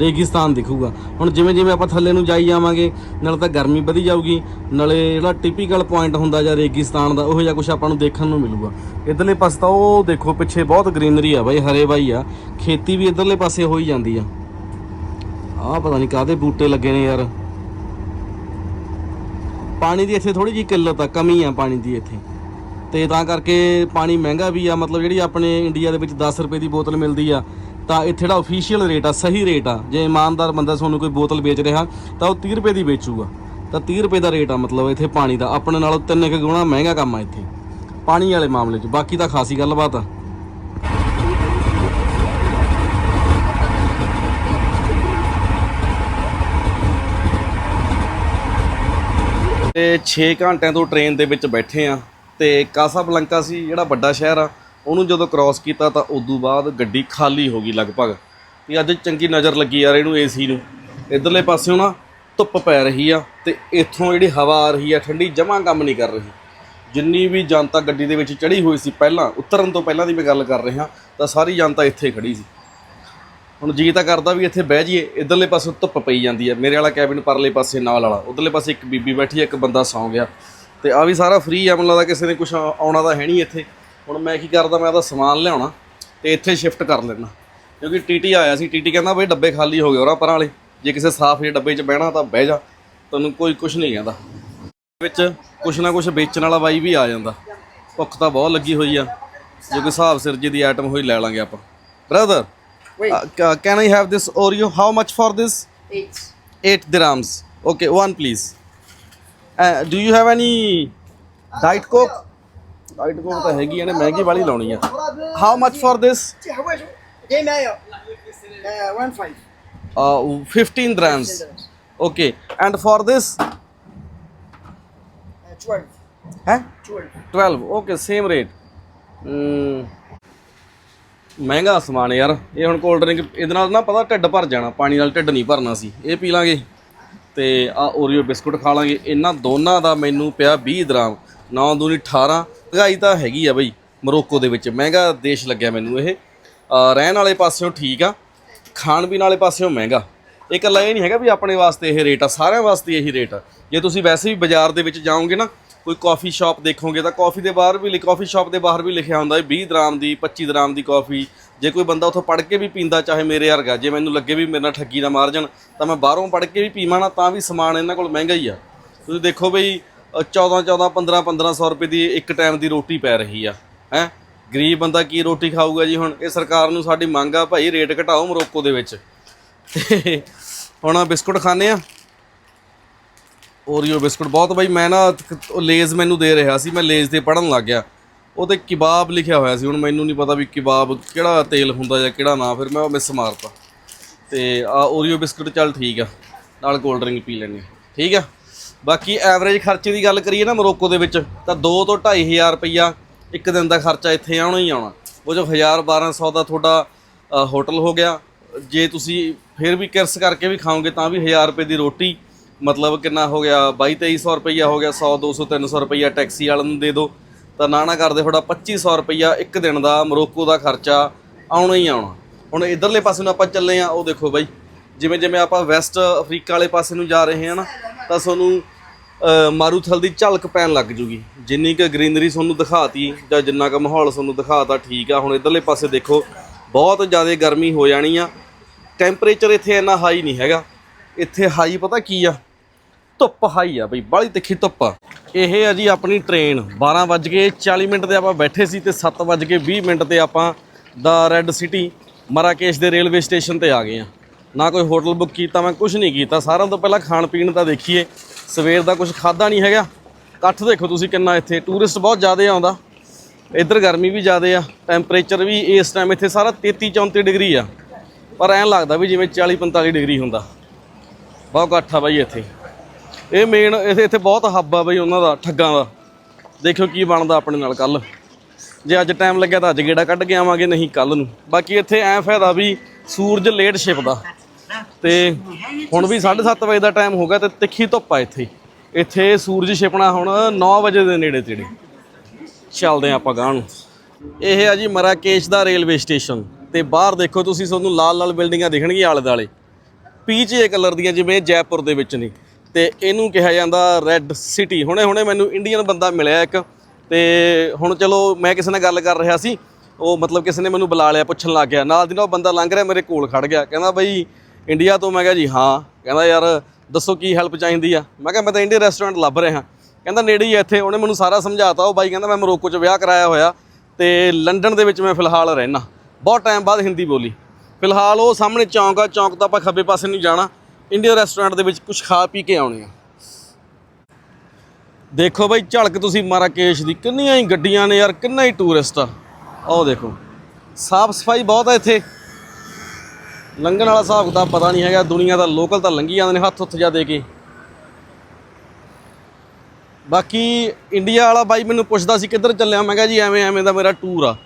ਰੇਗਿਸਤਾਨ ਦਿਖੂਗਾ। ਹੁਣ ਜਿਵੇਂ ਜਿਵੇਂ ਆਪਾਂ ਥੱਲੇ ਨੂੰ ਜਾਈ ਜਾਵਾਂਗੇ, ਨਾਲੇ ਤਾਂ ਗਰਮੀ ਵਧੀ ਜਾਊਗੀ, ਨਾਲੇ ਜਿਹੜਾ ਟਿਪੀਕਲ ਪੁਆਇੰਟ ਹੁੰਦਾ ਜਾਂ ਰੇਗਿਸਤਾਨ ਦਾ, ਉਹੋ ਜਿਹਾ ਕੁਝ ਆਪਾਂ ਨੂੰ ਦੇਖਣ ਨੂੰ ਮਿਲੂਗਾ। ਇਧਰਲੇ ਪਾਸੇ ਤਾਂ ਉਹ ਦੇਖੋ, ਪਿੱਛੇ ਬਹੁਤ ਗ੍ਰੀਨਰੀ ਆ ਬਾਈ, ਹਰੇ ਬਾਈ ਆ। ਖੇਤੀ ਵੀ ਇਧਰਲੇ ਪਾਸੇ ਹੋਈ ਜਾਂਦੀ ਆ। ਆਹ ਪਤਾ ਨਹੀਂ ਕਾਹਦੇ ਬੂਟੇ ਲੱਗੇ ਨੇ ਯਾਰ। ਪਾਣੀ ਦੀ ਇੱਥੇ ਥੋੜੀ ਜਿਹੀ ਕਿੱਲਤ ਆ, ਕਮੀ ਆ ਪਾਣੀ ਦੀ ਇੱਥੇ। ਤੇ ਤਾਂ ਕਰਕੇ ਪਾਣੀ ਮਹਿੰਗਾ ਵੀ ਆ, ਮਤਲਬ ਜਿਹੜੀ ਆਪਣੇ ਇੰਡੀਆ ਦੇ ਵਿੱਚ 10 ਰੁਪਏ ਦੀ ਬੋਤਲ ਮਿਲਦੀ ਆ ਤਾਂ ਇੱਥੇ ਜਿਹੜਾ ਅਫੀਸ਼ੀਅਲ ਰੇਟ ਆ, ਸਹੀ ਰੇਟ ਆ, ਜੇ ਇਮਾਨਦਾਰ ਬੰਦਾ ਤੁਹਾਨੂੰ ਕੋਈ ਬੋਤਲ ਵੇਚ ਰਿਹਾ, ਤਾਂ ਉਹ 30 ਰੁਪਏ ਦੀ ਵੇਚੂਗਾ। ਤਾਂ 30 ਰੁਪਏ ਦਾ ਰੇਟ ਆ ਮਤਲਬ ਇੱਥੇ ਪਾਣੀ ਦਾ। ਆਪਣੇ ਨਾਲੋਂ ਤਿੰਨ ਕੁ ਗੁਣਾ ਮਹਿੰਗਾ ਕੰਮ ਆ ਇੱਥੇ। ਪਾਣੀ ਵਾਲੇ ਮਾਮਲੇ 'ਚ। ਬਾਕੀ ਤਾਂ ਖਾਸੀ ਗੱਲਬਾਤ ਆ। ਤੇ 6 ਘੰਟਿਆਂ ਤੋਂ ਟ੍ਰੇਨ ਦੇ ਵਿੱਚ ਬੈਠੇ ਆ। ਤੇ ਕਾਸਾਬਲੰਕਾ ਸੀ, ਜਿਹੜਾ ਵੱਡਾ ਸ਼ਹਿਰ ਆ। ਉਹਨੂੰ ਜਦੋਂ ਕ੍ਰਾਸ ਕੀਤਾ ਤਾਂ ਉਦੋਂ ਬਾਅਦ ਗੱਡੀ ਖਾਲੀ ਹੋ ਗਈ ਲਗਭਗ। ਤੇ ਅੱਜ ਚੰਗੀ ਨਜ਼ਰ ਲੱਗੀ ਯਾਰ ਇਹਨੂੰ ਏਸੀ ਨੂੰ। ਇਧਰਲੇ ਪਾਸਿਓਂ ਨਾ ਧੁੱਪ ਪੈ ਰਹੀ ਆ ਤੇ ਇੱਥੋਂ ਜਿਹੜੀ ਹਵਾ ਆ ਰਹੀ ਆ, ਠੰਡੀ, ਜਮਾਂ ਕੰਮ ਨਹੀਂ ਕਰ ਰਹੀ। ਜਿੰਨੀ ਵੀ ਜਨਤਾ ਗੱਡੀ ਦੇ ਵਿੱਚ ਚੜੀ ਹੋਈ ਸੀ ਪਹਿਲਾਂ, ਉਤਰਨ ਤੋਂ ਪਹਿਲਾਂ ਦੀ ਮੈਂ ਗੱਲ ਕਰ ਰਿਹਾ, ਤਾਂ ਸਾਰੀ ਜਨਤਾ ਇੱਥੇ ਖੜੀ ਸੀ। ਹੁਣ ਜੀ ਤਾਂ ਕਰਦਾ ਵੀ ਇੱਥੇ ਬਹਿ ਜਾਈਏ, ਇਧਰਲੇ ਪਾਸੇ ਧੁੱਪ ਪਈ ਜਾਂਦੀ ਹੈ ਮੇਰੇ ਵਾਲਾ ਕੈਬਿਨ ਪਰਲੇ ਪਾਸੇ ਨਾਲ ਵਾਲਾ, ਉਧਰਲੇ ਪਾਸੇ ਇੱਕ ਬੀਬੀ ਬੈਠੀ ਹੈ ਇੱਕ ਬੰਦਾ ਸੌਂ ਗਿਆ। ਤੇ ਆ ਵੀ ਸਾਰਾ ਫ੍ਰੀ ਆ, ਮੈਨੂੰ ਲੱਗਦਾ ਕਿਸੇ ਨੇ ਕੁਝ ਆਉਣਾ ਤਾਂ ਹੈ ਨਹੀਂ ਇੱਥੇ। ਹੁਣ ਮੈਂ ਕੀ ਕਰਦਾ ਮੈਂ ਉਹਦਾ ਸਮਾਨ ਲਿਆਉਣਾ ਤੇ ਇੱਥੇ ਸ਼ਿਫਟ ਕਰ ਲੈਣਾ। ਕਿਉਂਕਿ ਟੀਟੀ ਆਇਆ ਸੀ ਟੀਟੀ ਕਹਿੰਦਾ ਬਈ ਡੱਬੇ ਖਾਲੀ ਹੋ ਗਏ ਉਹਨਾਂ ਪਰਾਂ ਵਾਲੇ। ਜੇ ਕਿਸੇ ਸਾਫ਼ ਜਿਹੇ ਡੱਬੇ 'ਚ ਬਹਿਣਾ ਤਾਂ ਬਹਿ ਜਾ ਤੈਨੂੰ ਕੋਈ ਕੁਝ ਨਹੀਂ ਕਹਿੰਦਾ। ਵਿੱਚ ਕੁਛ ਨਾ ਕੁਛ ਵੇਚਣ ਵਾਲਾ ਬਾਈ ਵੀ ਆ ਜਾਂਦਾ। ਭੁੱਖ ਤਾਂ ਬਹੁਤ ਲੱਗੀ ਹੋਈ ਆ। ਜੇ ਕੋਈ ਹਿਸਾਬ ਸਿਰ ਜੀ ਦੀ ਆਈਟਮ ਹੋਈ ਲੈ ਲਾਂਗੇ ਆਪਾਂ। Brother can I have this Oreo how much for this 8 8 dirhams. Okay one please. Uh, do you have any diet coke? White coat ਤਾਂ ਹੈਗੀ ਇਹਨੇ ਮਹਿੰਗੀ ਵਾਲੀ ਲਾਉਣੀ ਆ। ਹਾਊ ਮਚ ਫॉर ਦਿਸ ਹੈ ਮਹਿੰਗਾ ਸਮਾਨ ਯਾਰ। ਇਹ ਹੁਣ ਕੋਲਡ ਡਰਿੰਕ ਇਹਦੇ ਨਾਲ ਨਾ ਪਤਾ ਢਿੱਡ ਭਰ ਜਾਣਾ ਪਾਣੀ ਨਾਲ ਢਿੱਡ ਨਹੀਂ ਭਰਨਾ ਸੀ। ਇਹ ਪੀ ਲਾਂਗੇ। ਤੇ ਆ ਓਰੀਓ ਬਿਸਕੁਟ ਖਾ ਲਾਂਗੇ। ਇਹਨਾਂ ਦੋਨਾਂ ਦਾ ਮੈਨੂੰ ਪਿਆ 20 ਦਰਾਮ 9 ਦੂਣੀ 18 ਮਹਿੰਗਾਈ ਤਾਂ ਹੈਗੀ ਆ ਬਈ, ਮੋਰੋਕੋ ਦੇ ਵਿੱਚ। ਮਹਿੰਗਾ ਦੇਸ਼ ਲੱਗਿਆ ਮੈਨੂੰ ਇਹ। ਰਹਿਣ ਵਾਲੇ ਪਾਸਿਓਂ ਠੀਕ ਆ, ਖਾਣ ਪੀਣ ਵਾਲੇ ਪਾਸਿਓਂ ਮਹਿੰਗਾ। ਇਹ ਇਕੱਲਾ ਇਹ ਨਹੀਂ ਹੈਗਾ ਵੀ ਆਪਣੇ ਵਾਸਤੇ ਇਹ ਰੇਟ ਆ, ਸਾਰਿਆਂ ਵਾਸਤੇ ਇਹੀ ਰੇਟ ਆ। ਜੇ ਤੁਸੀਂ ਵੈਸੇ ਵੀ ਬਾਜ਼ਾਰ ਦੇ ਵਿੱਚ ਜਾਓਗੇ ਨਾ, ਕੋਈ ਕਾਫੀ ਸ਼ਾਪ ਦੇਖੋਗੇ ਤਾਂ ਕਾਫੀ ਦੇ ਬਾਹਰ ਵੀ ਕਾਫੀ ਸ਼ਾਪ ਦੇ ਬਾਹਰ ਵੀ ਲਿਖਿਆ ਹੁੰਦਾ ਹੈ 20 ਦਰਾਮ ਦੀ 25 ਦਰਾਮ ਦੀ ਕਾਫੀ ਜੇ ਕੋਈ ਬੰਦਾ ਉੱਥੋਂ ਪੜ੍ਹ ਕੇ ਵੀ ਪੀਂਦਾ, ਚਾਹੇ ਮੇਰੇ ਵਰਗਾ, ਜੇ ਮੈਨੂੰ ਲੱਗੇ ਵੀ ਮੇਰੇ ਨਾਲ ਠੱਗੀ ਨਾ ਮਾਰ ਜਾਣ, ਤਾਂ ਮੈਂ ਬਾਹਰੋਂ ਪੜ੍ਹ ਕੇ ਵੀ ਪੀਵਾਂ ਨਾ, ਤਾਂ ਵੀ ਸਮਾਨ ਇਹਨਾਂ ਕੋਲ ਮਹਿੰਗਾ ਹੀ ਆ। ਤੁਸੀਂ ਦੇਖੋ ਬਈ 14 14 15 1500 ਰੁਪਏ ਦੀ ਇੱਕ ਟਾਈਮ ਦੀ ਰੋਟੀ ਪੈ ਰਹੀ ਆ, ਹੈ? ਗਰੀਬ ਬੰਦਾ ਕੀ ਰੋਟੀ ਖਾਊਗਾ ਜੀ ਹੁਣ? ਇਹ ਸਰਕਾਰ ਨੂੰ ਸਾਡੀ ਮੰਗ ਆ ਭਾਈ, ਰੇਟ ਘਟਾਓ ਮਰੋਕੋ ਦੇ ਵਿੱਚ। ਤੇ ਹੁਣ ਬਿਸਕੁਟ ਖਾਣੇ ਆ। ਓਰੀਓ ਬਿਸਕੁਟ ਬਹੁਤ ਬਾਈ, ਮੈਂ ਨਾ ਲੇਜ਼ ਮੈਨੂੰ ਦੇ ਰਿਹਾ ਸੀ, ਮੈਂ ਲੇਜ਼ ਤੇ ਪੜਨ ਲੱਗ ਗਿਆ। ਉਹ ਤੇ ਕਿਬਾਬ ਲਿਖਿਆ ਹੋਇਆ ਸੀ, ਹੁਣ ਮੈਨੂੰ ਨਹੀਂ ਪਤਾ ਵੀ ਕਿਬਾਬ ਕਿਹੜਾ ਤੇਲ ਹੁੰਦਾ ਜਾਂ ਕਿਹੜਾ ਨਾ, ਫਿਰ ਮੈਂ ਉਹ ਮਿਸ ਮਾਰਤਾ। ਤੇ ਆ ਓਰੀਓ ਬਿਸਕੁਟ ਚੱਲ ਠੀਕ ਆ, ਨਾਲ ਕੋਲਡ ਡਰਿੰਕ ਪੀ ਲੈਣੇ ਠੀਕ ਆ? ਬਾਕੀ ਐਵਰੇਜ ਖਰਚੇ ਦੀ ਗੱਲ ਕਰੀਏ ਨਾ ਮੋਰੋਕੋ ਦੇ ਵਿੱਚ, ਤਾਂ 2 ਤੋਂ 2500 ਰੁਪਈਆ ਇੱਕ ਦਿਨ ਦਾ ਖਰਚਾ ਇੱਥੇ ਆਉਣਾ ਹੀ ਆਉਣਾ। ਉਹ ਜੋ 1000 1200 ਦਾ ਤੁਹਾਡਾ ਹੋਟਲ ਹੋ ਗਿਆ। ਜੇ ਤੁਸੀਂ ਫਿਰ ਵੀ ਕਿਰਸ ਕਰਕੇ ਵੀ ਖਾਓਗੇ ਤਾਂ ਵੀ 1000 ਰੁਪਏ ਦੀ ਰੋਟੀ, ਮਤਲਬ ਕਿੰਨਾ ਹੋ ਗਿਆ 22 2300 ਰੁਪਈਆ ਹੋ ਗਿਆ 100 200 300 ਰੁਪਈਆ ਟੈਕਸੀ ਵਾਲਿਆਂ ਨੂੰ ਦੇ ਦਿਓ। ਤਾਂ ਨਾ ਨਾ ਕਰਦੇ ਤੁਹਾਡਾ 2500 ਰੁਪਈਆ ਇੱਕ ਦਿਨ ਦਾ ਮੋਰੋਕੋ ਦਾ ਖਰਚਾ ਆਉਣਾ ਹੀ ਆਉਣਾ। ਹੁਣ ਇਧਰਲੇ ਪਾਸੇ ਨੂੰ ਆਪਾਂ ਚੱਲੇ ਆ ਉਹ ਦੇਖੋ ਬਾਈ ਜਿਵੇਂ ਜਿਵੇਂ ਆਪਾਂ ਵੈਸਟ ਅਫਰੀਕਾ ਵਾਲੇ ਪਾਸੇ ਨੂੰ ਜਾ ਰਹੇ ਹਾਂ ਨਾ ਤਾਂ ਤੁਹਾਨੂੰ ਮਾਰੂਥਲ ਦੀ ਝਲਕ ਪੈਣ ਲੱਗ ਜੂਗੀ। ਜਿੰਨੀ ਕੁ ਗ੍ਰੀਨਰੀ ਤੁਹਾਨੂੰ ਦਿਖਾਤੀ ਜਾਂ ਜਿੰਨਾ ਕੁ ਮਾਹੌਲ ਤੁਹਾਨੂੰ ਦਿਖਾਤਾ, ਠੀਕ ਆ। ਹੁਣ ਇਧਰਲੇ ਪਾਸੇ ਦੇਖੋ, ਬਹੁਤ ਜ਼ਿਆਦਾ ਗਰਮੀ ਹੋ ਜਾਣੀ ਆ। ਟੈਂਪਰੇਚਰ ਇੱਥੇ ਇੰਨਾ ਹਾਈ ਨਹੀਂ ਹੈਗਾ। ਇੱਥੇ ਹਾਈ ਪਤਾ ਕੀ ਆ? ਧੁੱਪ ਹਾਈ ਆ ਬਈ, ਬਾਹਲੀ ਤਿੱਖੀ ਧੁੱਪ ਆ। ਇਹ ਆ ਜੀ ਆਪਣੀ ਟ੍ਰੇਨ 12:40 ਮਿੰਟ ਤੇ ਆਪਾਂ ਬੈਠੇ ਸੀ ਤੇ 7:20 ਮਿੰਟ ਤੇ ਆਪਾਂ ਦਾ ਰੈੱਡ ਸਿਟੀ ਮਰਾਕੇਸ਼ ਦੇ ਰੇਲਵੇ ਸਟੇਸ਼ਨ ਤੇ ਆ ਗਏ ਆ। ਨਾ ਕੋਈ ਹੋਟਲ ਬੁੱਕ ਕੀਤਾ, ਮੈਂ ਕੁਝ ਨਹੀਂ ਕੀਤਾ। ਸਾਰਿਆਂ ਤੋਂ ਪਹਿਲਾਂ ਖਾਣ ਪੀਣ ਦਾ ਦੇਖੀਏ। ਸਵੇਰ ਦਾ ਕੁਝ ਖਾਦਾ ਨਹੀਂ ਹੈਗਾ। ਇਕੱਠ ਦੇਖੋ ਤੁਸੀਂ ਕਿੰਨਾ ਇੱਥੇ ਟੂਰਿਸਟ ਬਹੁਤ ਜ਼ਿਆਦਾ ਆਉਂਦਾ। ਇੱਧਰ ਗਰਮੀ ਵੀ ਜ਼ਿਆਦਾ ਆ ਟੈਂਪਰੇਚਰ ਵੀ ਇਸ ਟਾਈਮ ਇੱਥੇ ਸਾਰਾ 33 34 ਡਿਗਰੀ ਆ। ਪਰ ਐਂ ਲੱਗਦਾ ਵੀ ਜਿਵੇਂ 40 45 ਡਿਗਰੀ ਹੁੰਦਾ। ਬਹੁਤ ਇਕੱਠ ਆ ਬਾਈ ਇੱਥੇ। ਇਹ ਮੇਨ ਇੱਥੇ ਇੱਥੇ ਬਹੁਤ ਹੱਬ ਆ ਬਾਈ ਉਹਨਾਂ ਦਾ, ਠੱਗਾਂ ਦਾ। ਦੇਖਿਓ ਕੀ ਬਣਦਾ ਆਪਣੇ ਨਾਲ ਕੱਲ ਜੇ ਅੱਜ ਟਾਈਮ ਲੱਗਿਆ ਤਾਂ ਅੱਜ ਗੇੜਾ ਕੱਢ ਕੇ ਆਵਾਂਗੇ, ਨਹੀਂ ਕੱਲ ਨੂੰ। ਬਾਕੀ ਇੱਥੇ ਐ ਫਾਇਦਾ ਵੀ ਸੂਰਜ ਲੇਟ ਛਿਪਦਾ ਤੇ ਹੁਣ ਵੀ 7:30 ਵਜੇ ਦਾ ਟਾਈਮ ਹੋ ਗਿਆ ਤੇ ਤਿੱਖੀ ਧੁੱਪ ਆ ਇੱਥੇ। ਇੱਥੇ ਸੂਰਜ ਛਿਪਣਾ ਹੁਣ 9 ਵਜੇ ਦੇ ਨੇੜੇ ਤੇੜੇ। ਚੱਲਦੇ ਆ ਆਪਾਂ ਗਾਂ ਨੂੰ। ਇਹ ਆ ਜੀ ਮਰਾਕੇਸ਼ ਦਾ ਰੇਲਵੇ ਸਟੇਸ਼ਨ। ਤੇ ਬਾਹਰ ਦੇਖੋ ਤੁਸੀਂ, ਤੁਹਾਨੂੰ ਲਾਲ ਲਾਲ ਬਿਲਡਿੰਗਾਂ ਦਿਖਣਗੀਆਂ ਆਲੇ ਦਾਲੇ ਪੀਚ ਜੇ ਕਲਰ ਦੀਆਂ ਜਿਵੇਂ ਜੈਪੁਰ ਦੇ ਵਿੱਚ ਨੇ। ਤੇ ਇਹਨੂੰ ਕਿਹਾ ਜਾਂਦਾ ਰੈੱਡ ਸਿਟੀ। ਹੁਣੇ ਹੁਣੇ ਮੈਨੂੰ ਇੰਡੀਅਨ ਬੰਦਾ ਮਿਲਿਆ ਇੱਕ। ਤੇ ਹੁਣ ਚਲੋ ਮੈਂ ਕਿਸੇ ਨਾਲ ਗੱਲ ਕਰ ਰਿਹਾ ਸੀ। ਉਹ ਮਤਲਬ ਕਿਸੇ ਨੇ ਮੈਨੂੰ ਬੁਲਾ ਲਿਆ, ਪੁੱਛਣ ਲੱਗ ਗਿਆ। ਨਾਲ ਦੀ ਨਾਲ ਉਹ ਬੰਦਾ ਲੰਘ ਰਿਹਾ, ਮੇਰੇ ਕੋਲ ਖੜ ਗਿਆ। ਕਹਿੰਦਾ ਬਈ ਇੰਡੀਆ ਤੋਂ ਮੈਂ ਕਿਹਾ ਜੀ ਹਾਂ। ਕਹਿੰਦਾ ਯਾਰ, ਦੱਸੋ ਕੀ ਹੈਲਪ ਚਾਹੀਦੀ ਆ? ਮੈਂ ਕਿਹਾ, ਮੈਂ ਤਾਂ ਇੰਡੀਅਨ ਰੈਸਟੋਰੈਂਟ ਲੱਭ ਰਿਹਾ ਕਹਿੰਦਾ ਨੇੜੇ ਹੀ ਆ ਇੱਥੇ। ਉਹਨੇ ਮੈਨੂੰ ਸਾਰਾ ਸਮਝਾਤਾ। ਉਹ ਬਾਈ ਕਹਿੰਦਾ, ਮੈਂ ਮੋਰੋਕੋ 'ਚ ਵਿਆਹ ਕਰਾਇਆ ਹੋਇਆ ਤੇ ਲੰਡਨ ਦੇ ਵਿੱਚ ਮੈਂ ਫਿਲਹਾਲ ਰਹਿਣਾ ਬਹੁਤ ਟਾਈਮ ਬਾਅਦ ਹਿੰਦੀ ਬੋਲੀ। ਫਿਲਹਾਲ ਉਹ ਸਾਹਮਣੇ ਚੌਂਕ ਆ। ਚੌਂਕ ਤੋਂ ਆਪਾਂ ਖੱਬੇ ਪਾਸੇ ਨੂੰ ਜਾਣਾ। ਇੰਡੀਅਨ ਰੈਸਟੋਰੈਂਟ ਦੇ ਵਿੱਚ ਕੁਝ ਖਾ ਪੀ ਕੇ ਆਉਣੇ ਆ। ਦੇਖੋ ਬਾਈ, ਝਲਕ ਤੁਸੀਂ ਮਾਰਾਕੇਸ਼ ਦੀ। ਕਿੰਨੀਆਂ ਹੀ ਗੱਡੀਆਂ ਨੇ ਯਾਰ, ਕਿੰਨਾ ਹੀ ਟੂਰਿਸਟ ਆ। ਆਹ ਦੇਖੋ। ਸਾਫ਼ ਸਫ਼ਾਈ ਬਹੁਤ ਆ ਇੱਥੇ। ਲੰਘਣ ਵਾਲਾ ਹਿਸਾਬ ਕਿਤਾਬ ਪਤਾ ਨਹੀਂ ਹੈਗਾ, ਦੁਨੀਆ ਦਾ ਲੋਕਲ ਤਾਂ ਲੰਘੀ ਜਾਂਦੇ ਨੇ, ਹੱਥ ਉੱਥੇ ਜਾ ਦੇ ਕੇ। ਬਾਕੀ ਇੰਡੀਆ ਵਾਲਾ ਬਾਈ ਮੈਨੂੰ ਪੁੱਛਦਾ ਸੀ, ਕਿੱਧਰ ਚੱਲਿਆ? ਮੈਂ ਕਿਹਾ ਜੀ, ਐਵੇਂ ਐਵੇਂ ਦਾ ਮੇਰਾ ਟੂਰ ਆ।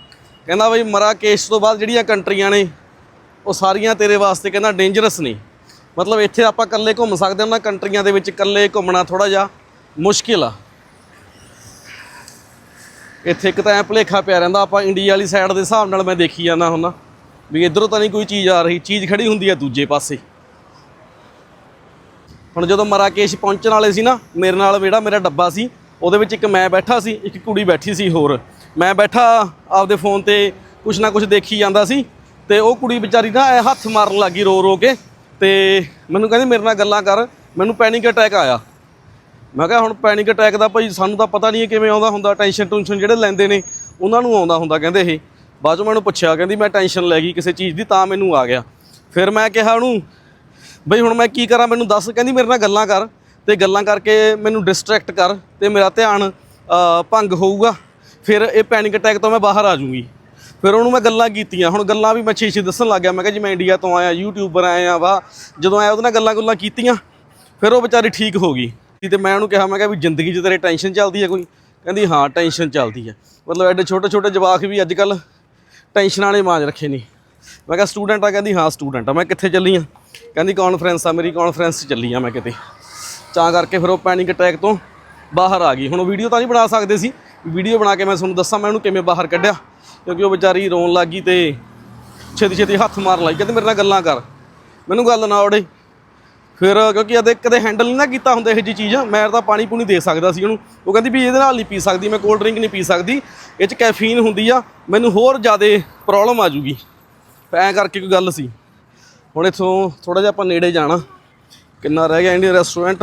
ਕਹਿੰਦਾ ਬਈ ਮਰਾਕੇਸ਼ ਤੋਂ ਬਾਅਦ ਜਿਹੜੀਆਂ ਕੰਟਰੀਆਂ ਨੇ, ਉਹ ਸਾਰੀਆਂ ਤੇਰੇ ਵਾਸਤੇ ਕਹਿੰਦਾ ਡੇਂਜਰਸ ਨੇ। ਮਤਲਬ ਇੱਥੇ ਆਪਾਂ ਇਕੱਲੇ ਘੁੰਮ ਸਕਦੇ ਹਾਂ, ਉਹਨਾਂ ਕੰਟਰੀਆਂ ਦੇ ਵਿੱਚ ਇਕੱਲੇ ਘੁੰਮਣਾ ਥੋੜਾ ਜਿਹਾ ਮੁਸ਼ਕਿਲ ਆ। ਇੱਥੇ ਇੱਕ ਤਾਂ ਐ ਭੁਲੇਖਾ ਪਿਆ ਰਹਿੰਦਾ, ਆਪਾਂ ਇੰਡੀਆ ਵਾਲੀ ਸਾਈਡ ਦੇ ਹਿਸਾਬ ਨਾਲ ਮੈਂ ਦੇਖੀ ਜਾਂਦਾ ਹੁੰਦਾ। ਵੀ ਇਧਰੋਂ ਤਾਂ ਨਹੀਂ ਕੋਈ ਚੀਜ਼ ਆ ਰਹੀ, ਚੀਜ਼ ਖੜੀ ਹੁੰਦੀ ਆ ਦੂਜੇ ਪਾਸੇ। ਹੁਣ ਜਦੋਂ ਮਰਾਕੇਸ਼ ਪਹੁੰਚਣ ਵਾਲੇ ਸੀ ਨਾ, ਮੇਰੇ ਨਾਲ ਜਿਹੜਾ ਮੇਰਾ ਡੱਬਾ ਸੀ, ਉਹਦੇ ਵਿੱਚ ਇੱਕ ਮੈਂ ਬੈਠਾ ਸੀ, ਇੱਕ ਕੁੜੀ ਬੈਠੀ ਸੀ ਹੋਰ। ਮੈਂ ਬੈਠਾ, ਆਪਦੇ ਫੋਨ ਤੇ ਕੁਛ ਨਾ ਕੁਛ ਦੇਖੀ ਜਾਂਦਾ ਸੀ, ਤੇ ਉਹ ਕੁੜੀ ਵਿਚਾਰੀ ਨਾ ਹੱਥ ਮਾਰਨ ਲੱਗੀ ਰੋ ਰੋ ਕੇ, ਤੇ ਮੈਨੂੰ ਕਹਿੰਦੀ, ਮੇਰੇ ਨਾਲ ਗੱਲਾਂ ਕਰ। ਮੈਨੂੰ ਪੈਨਿਕ ਅਟੈਕ ਆਇਆ। ਮੈਂ ਕਿਹਾ, ਹੁਣ ਪੈਨਿਕ ਅਟੈਕ ਦਾ ਭਾਈ ਸਾਨੂੰ ਤਾਂ ਪਤਾ ਨਹੀਂ ਕਿਵੇਂ ਆਉਂਦਾ ਹੁੰਦਾ ਟੈਨਸ਼ਨ ਟੈਨਸ਼ਨ ਜਿਹੜੇ ਲੈਂਦੇ ਨੇ, ਉਹਨਾਂ ਨੂੰ ਆਉਂਦਾ ਹੁੰਦਾ, ਕਹਿੰਦੇ ਇਹ। ਬਾਅਦ ਚੋਂ ਮੈਨੂੰ ਪੁੱਛਿਆ, ਕਹਿੰਦੀ ਮੈਂ ਟੈਨਸ਼ਨ ਲੈ ਗਈ ਕਿਸੇ ਚੀਜ਼ ਦੀ, ਤਾਂ ਮੈਨੂੰ ਆ ਗਿਆ। ਫਿਰ ਮੈਂ ਕਿਹਾ ਉਹਨੂੰ, ਬਈ ਹੁਣ ਮੈਂ ਕੀ ਕਰਾਂ, ਮੈਨੂੰ ਦੱਸ। ਕਹਿੰਦੀ, ਮੇਰੇ ਨਾਲ ਗੱਲਾਂ ਕਰ। ਤੇ ਗੱਲਾਂ ਕਰਕੇ ਮੈਨੂੰ ਡਿਸਟਰੈਕਟ ਕਰ ਤੇ ਮੇਰਾ ਧਿਆਨ ਭੰਗ ਹੋਊਗਾ। ਫਿਰ ਇਹ ਪੈਨਿਕ ਅਟੈਕ ਤੋਂ ਮੈਂ ਬਾਹਰ ਆ ਜਾਊਂਗੀ। ਫਿਰ ਉਹਨੂੰ ਮੈਂ ਗੱਲਾਂ ਕੀਤੀਆਂ। ਹੁਣ ਗੱਲਾਂ ਵੀ ਮੈਂ ਛੇ ਛੇ ਦੱਸਣ ਲੱਗ ਗਿਆ। ਮੈਂ ਕਿਹਾ, ਜੀ, ਮੈਂ ਇੰਡੀਆ ਤੋਂ ਆਇਆ ਯੂਟਿਊਬਰ ਆਇਆ ਵਾ। ਜਦੋਂ ਆਇਆ, ਉਹਦੇ ਨਾਲ ਗੱਲਾਂ ਗੁੱਲਾਂ ਕੀਤੀਆਂ, ਫਿਰ ਉਹ ਵਿਚਾਰੀ ਠੀਕ ਹੋ ਗਈ। ਤੇ ਮੈਂ ਉਹਨੂੰ ਕਿਹਾ, ਮੈਂ ਕਿਹਾ, ਵੀ ਜ਼ਿੰਦਗੀ 'ਚ ਤੇਰੇ ਟੈਨਸ਼ਨ ਚੱਲਦੀ ਹੈ ਕੋਈ? ਕਹਿੰਦੀ, ਹਾਂ ਟੈਨਸ਼ਨ ਚੱਲਦੀ ਹੈ ਮਤਲਬ ਐਡੇ ਛੋਟੇ ਛੋਟੇ ਜਵਾਕ ਵੀ ਅੱਜ ਕੱਲ ਟੈਨਸ਼ਨਾਂ ਵਾਲੇ ਮਾਂਜ ਰੱਖੇ ਨਹੀਂ ਮੈਂ ਕਿਹਾ ਸਟੂਡੈਂਟ ਆ, ਕਹਿੰਦੀ ਹਾਂ ਸਟੂਡੈਂਟ ਆ। ਮੈਂ ਕਿੱਥੇ ਚੱਲੀ ਆ? ਕਹਿੰਦੀ ਕਾਨਫਰੰਸ ਆ, ਮੇਰੀ ਕਾਨਫਰੰਸ 'ਚ ਚੱਲੀ ਆ ਮੈਂ ਕਿਤੇ। ਤਾਂ ਕਰਕੇ ਫਿਰ ਉਹ ਪੈਨਿਕ ਅਟੈਕ ਤੋਂ ਬਾਹਰ ਆ ਗਈ। ਹੁਣ ਉਹ ਵੀਡੀਓ ਤਾਂ ਨਹੀਂ ਬਣਾ ਸਕਦੇ ਸੀ। ਵੀਡੀਓ ਬਣਾ ਕੇ ਮੈਂ ਤੁਹਾਨੂੰ ਦੱਸਾਂ ਮੈਂ ਉਹਨੂੰ ਕਿਵੇਂ ਬਾਹਰ ਕੱਢਿਆ। ਕਿਉਂਕਿ ਉਹ ਵਿਚਾਰੀ ਰੋਣ ਲੱਗ ਗਈ ਤੇ ਛੇਤੀ ਛੇਤੀ ਹੱਥ ਮਾਰਨ ਲੱਗੀ ਕਹਿੰਦੇ ਮੇਰੇ ਨਾਲ ਗੱਲਾਂ ਕਰ। ਮੈਨੂੰ ਗੱਲ ਨਾ ਔੜੇ ਫਿਰ ਕਿਉਂਕਿ ਇਹਦੇ ਕਦੇ ਹੈਂਡਲ ਨਹੀਂ ਨਾ ਕੀਤਾ ਹੁੰਦਾ ਇਹੋ ਜਿਹੀ ਚੀਜ਼। ਮੈਂ ਤਾਂ ਪਾਣੀ ਪੂਣੀ ਦੇ ਸਕਦਾ ਸੀ ਉਹਨੂੰ ਉਹ ਕਹਿੰਦੀ ਵੀ ਇਹਦੇ ਨਾਲ ਨਹੀਂ ਪੀ ਸਕਦੀ, ਮੈਂ ਕੋਲਡ ਡਰਿੰਕ ਨਹੀਂ ਪੀ ਸਕਦੀ। ਇਹ 'ਚ ਕੈਫੀਨ ਹੁੰਦੀ ਆ, ਮੈਨੂੰ ਹੋਰ ਜ਼ਿਆਦਾ ਪ੍ਰੋਬਲਮ ਆ ਜੂਗੀ। ਐਂ ਕਰਕੇ ਕੋਈ ਗੱਲ ਸੀ। ਹੁਣ ਇੱਥੋਂ ਥੋੜਾ ਜਿਹਾ ਆਪਾਂ ਨੇੜੇ ਜਾਣਾ। ਕਿੰਨਾ ਰਹਿ ਗਿਆ ਇੰਡੀਅਨ ਰੈਸਟੋਰੈਂਟ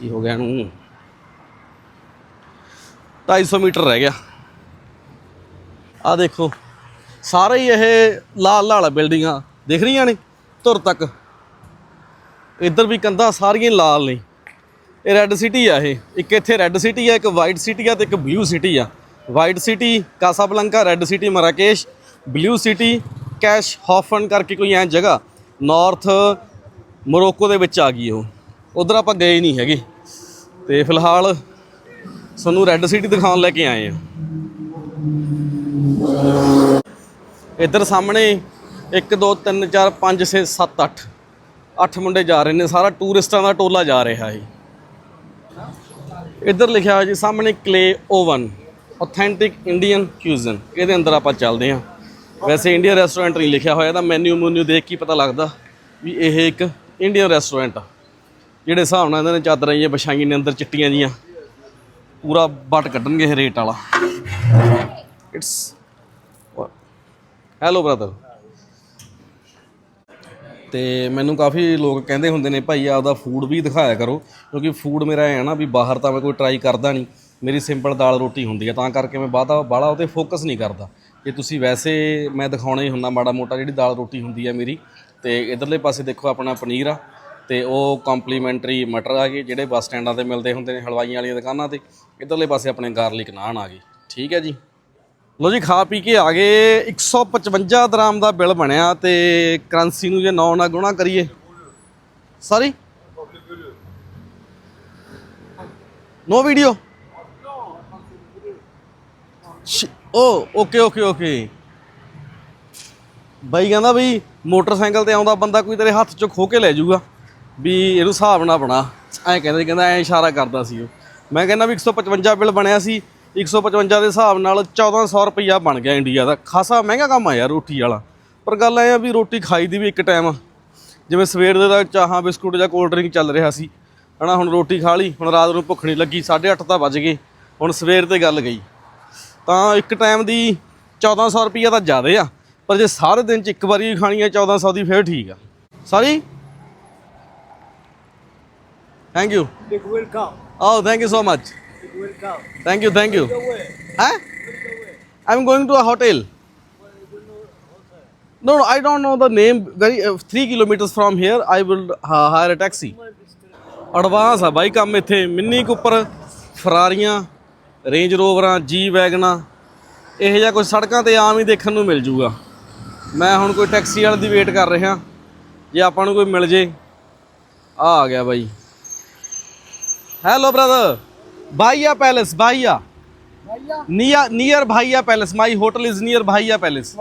ਕੀ ਹੋ ਗਿਆ ਇਹਨੂੰ? 250 ਮੀਟਰ ਰਹਿ ਗਿਆ। ਆ ਦੇਖੋ, ਸਾਰੇ ਹੀ ਇਹ ਲਾਲ ਲਾਲ ਬਿਲਡਿੰਗਾਂ ਦਿਖ ਰਹੀਆਂ ਨੇ? ਧੁਰ ਤੱਕ। ਇੱਧਰ ਵੀ ਕੰਧਾਂ ਸਾਰੀਆਂ ਲਾਲ ਨੇ। ਇਹ ਰੈੱਡ ਸਿਟੀ ਆ ਇਹ। ਇੱਕ ਇੱਥੇ ਰੈੱਡ ਸਿਟੀ ਆ, ਇੱਕ ਵਾਈਟ ਸਿਟੀ ਆ ਤੇ ਇੱਕ ਬਲੂ ਸਿਟੀ ਆ। White city Casablanca red city Marrakesh blue city Chefchaouen ਕਰਕੇ ਕੋਈ ਐ ਜਗ੍ਹਾ ਨਾਰਥ ਮੋਰੋਕੋ ਦੇ ਵਿੱਚ ਆ ਗਈ ਉਹ। ਉਧਰ ਆਪਾਂ ਗਏ ਨਹੀਂ ਹੈਗੇ। ਤੇ ਫਿਲਹਾਲ ਸਾਨੂੰ ਰੈੱਡ ਸਿਟੀ ਦਿਖਾਉਣ ਲੈ ਕੇ ਆਏ ਆ। ਇੱਧਰ ਸਾਹਮਣੇ 1 2 3 4 5 6 7 8 8 ਮੁੰਡੇ ਜਾ ਰਹੇ ਨੇ, ਸਾਰਾ ਟੂਰਿਸਟਾਂ ਦਾ ਟੋਲਾ ਜਾ ਰਿਹਾ ਹੈ ਇੱਧਰ ਲਿਖਿਆ ਹੋਇਆ ਜੀ, ਸਾਹਮਣੇ clay oven authentic Indian cuisine ਇਹਦੇ ਅੰਦਰ ਆਪਾਂ ਚੱਲਦੇ ਹਾਂ। ਵੈਸੇ ਇੰਡੀਅਨ ਰੈਸਟੋਰੈਂਟ ਨਹੀਂ ਲਿਖਿਆ ਹੋਇਆ ਤਾਂ ਮੈਨੂ ਮੂਨੂ ਦੇਖ ਕੇ ਪਤਾ ਲੱਗਦਾ ਵੀ ਇਹ ਇੱਕ ਇੰਡੀਅਨ ਰੈਸਟੋਰੈਂਟ ਆ। ਜਿਹੜੇ ਹਿਸਾਬ ਨਾਲ ਇਹਨਾਂ ਨੇ ਚਾਦਰਾਂ ਜਿਹੀਆਂ ਵਿਛਾਈਆਂ ਨੇ, ਅੰਦਰ ਚਿੱਟੀਆਂ ਜੀਆਂ ਪੂਰਾ ਬਟ ਕੱਢਣਗੇ ਇਹ ਰੇਟ ਵਾਲਾ। ਇਟਸ ਹੈਲੋ ਬ੍ਰਦਰ ਤੇ ਮੈਨੂੰ ਕਾਫੀ ਲੋਕ ਕਹਿੰਦੇ ਹੁੰਦੇ ਨੇ, ਭਾਈ ਆਪਦਾ ਫੂਡ ਵੀ ਦਿਖਾਇਆ ਕਰੋ, ਕਿਉਂਕਿ ਫੂਡ ਮੇਰਾ ਐ ਨਾ ਵੀ ਬਾਹਰ ਤਾਂ ਮੈਂ ਕੋਈ ਟਰਾਈ ਕਰਦਾ ਨਹੀਂ। ਮੇਰੀ ਸਿੰਪਲ ਦਾਲ ਰੋਟੀ ਹੁੰਦੀ ਆ, ਤਾਂ ਕਰਕੇ ਮੈਂ ਬਾਹਦਾ ਬਾਹਲਾ ਉਹਤੇ ਫੋਕਸ ਨਹੀਂ ਕਰਦਾ। ਕਿ ਤੁਸੀਂ ਵੈਸੇ ਮੈਂ ਦਿਖਾਉਣਾ ਹੀ ਹੁੰਦਾ, ਮਾੜਾ ਮੋਟਾ ਜਿਹੜੀ ਦਾਲ ਰੋਟੀ ਹੁੰਦੀ ਆ ਮੇਰੀ, ਤੇ ਇਧਰਲੇ ਪਾਸੇ ਦੇਖੋ ਆਪਣਾ ਪਨੀਰ ਆ, ਤੇ ਉਹ ਕੰਪਲੀਮੈਂਟਰੀ ਮਟਰ ਆ ਗਏ, ਜਿਹੜੇ ਬੱਸ ਸਟੈਂਡਾਂ ਤੇ ਮਿਲਦੇ ਹੁੰਦੇ ਨੇ, ਹਲਵਾਈਆਂ ਵਾਲੀਆਂ ਦੁਕਾਨਾਂ ਤੇ। ਇਧਰਲੇ ਪਾਸੇ ਆਪਣੇ ਗਾਰਲਿਕ ਨਾਨ ਆ ਗਏ। ਠੀਕ ਹੈ ਜੀ? ਲੋ ਜੀ, ਖਾ ਪੀ ਕੇ ਆ ਗਏ। 155 ਦਰਾਮ ਦਾ ਬਿੱਲ ਬਣਿਆ ਤੇ ਕਰੰਸੀ ਨੂੰ ਜੇ 9 ਨਾਲ ਗੁਣਾ ਕਰੀਏ। Sorry no video oh okay okay okay ਬਾਈ ਕਹਿੰਦਾ ਵੀ ਮੋਟਰਸਾਈਕਲ ਤੇ ਆਉਂਦਾ ਬੰਦਾ ਕੋਈ ਤੇਰੇ ਹੱਥ ਚੋਂ ਖੋ ਕੇ ਲੈ ਜਾਊਗਾ। ਵੀ ਇਹਨੂੰ ਹਿਸਾਬ ਨਾ ਬਣਾ। ਐਂ ਕਹਿੰਦਾ ਸੀ ਕਹਿੰਦਾ ਐਂ ਇਸ਼ਾਰਾ ਕਰਦਾ ਸੀ ਉਹ। ਮੈਂ ਕਹਿੰਦਾ ਵੀ 155 ਬਿੱਲ ਬਣਿਆ ਸੀ। 155 ਦੇ ਹਿਸਾਬ ਨਾਲ 1400 ਰੁਪਈਆ ਬਣ ਗਿਆ ਇੰਡੀਆ ਦਾ। ਖਾਸਾ ਮਹਿੰਗਾ ਕੰਮ ਆ ਯਾਰ ਰੋਟੀ ਵਾਲਾ। ਪਰ ਗੱਲ ਐ ਆ ਵੀ ਰੋਟੀ ਖਾਈ ਦੀ ਵੀ ਇੱਕ ਟਾਈਮ ਜਿਵੇਂ ਸਵੇਰ ਦੇ ਦਾ ਚਾਹਾਂ ਬਿਸਕੁਟ ਜਾਂ ਕੋਲਡ ਡਰਿੰਕ ਚੱਲ ਰਿਹਾ ਸੀ। ਹਨਾ ਹੁਣ ਰੋਟੀ ਖਾ ਲਈ ਹੁਣ ਰਾਤ ਨੂੰ ਭੁੱਖ ਨਹੀਂ ਲੱਗੀ 8:30 ਤਾਂ ਵੱਜ ਗਏ। ਹੁਣ ਸਵੇਰ ਤੇ ਗੱਲ ਗਈ। ਤਾਂ ਇੱਕ ਟਾਈਮ ਦੀ 1400 ਰੁਪਈਆ ਤਾਂ ਜ਼ਿਆਦਾ ਆ। ਪਰ ਜੇ ਸਾਰੇ ਦਿਨ ਚ ਇੱਕ ਵਾਰੀ ਖਾਣੀ ਆ 1400 ਦੀ ਫਿਰ ਠੀਕ ਆ। Sorry? Thank you welcome. Oh, thank you so much. Welcome. Thank you, thank you. Huh? I'm going to a hotel. No, no, I don't know the name. Very uh, three kilometers from here, I will uh, hire a taxi. Advance ਆ ਬਾਈ ਕੰਮ ਇੱਥੇ ਮਿੰਨੀ ਕੂਪਰ ਫਰਾਰੀਆਂ ਰੇਂਜ ਰੋਵਰਾਂ ਜੀ ਵੈਗਨਾਂ ਇਹੋ ਜਿਹਾ ਕੁਝ ਸੜਕਾਂ ਤੇ ਆਮ ਹੀ ਦੇਖਣ ਨੂੰ ਮਿਲ ਜੂਗਾ ਮੈਂ ਹੁਣ ਕੋਈ ਟੈਕਸੀ ਵਾਲੇ ਦੀ ਵੇਟ ਕਰ ਰਿਹਾ ਜੇ ਆਪਾਂ ਨੂੰ ਕੋਈ ਮਿਲ ਜੇ ਆ ਆ ਗਿਆ ਬਾਈ hello brother Bahia palace Bahia. Near near Bahia palace my hotel is near Bahia palace.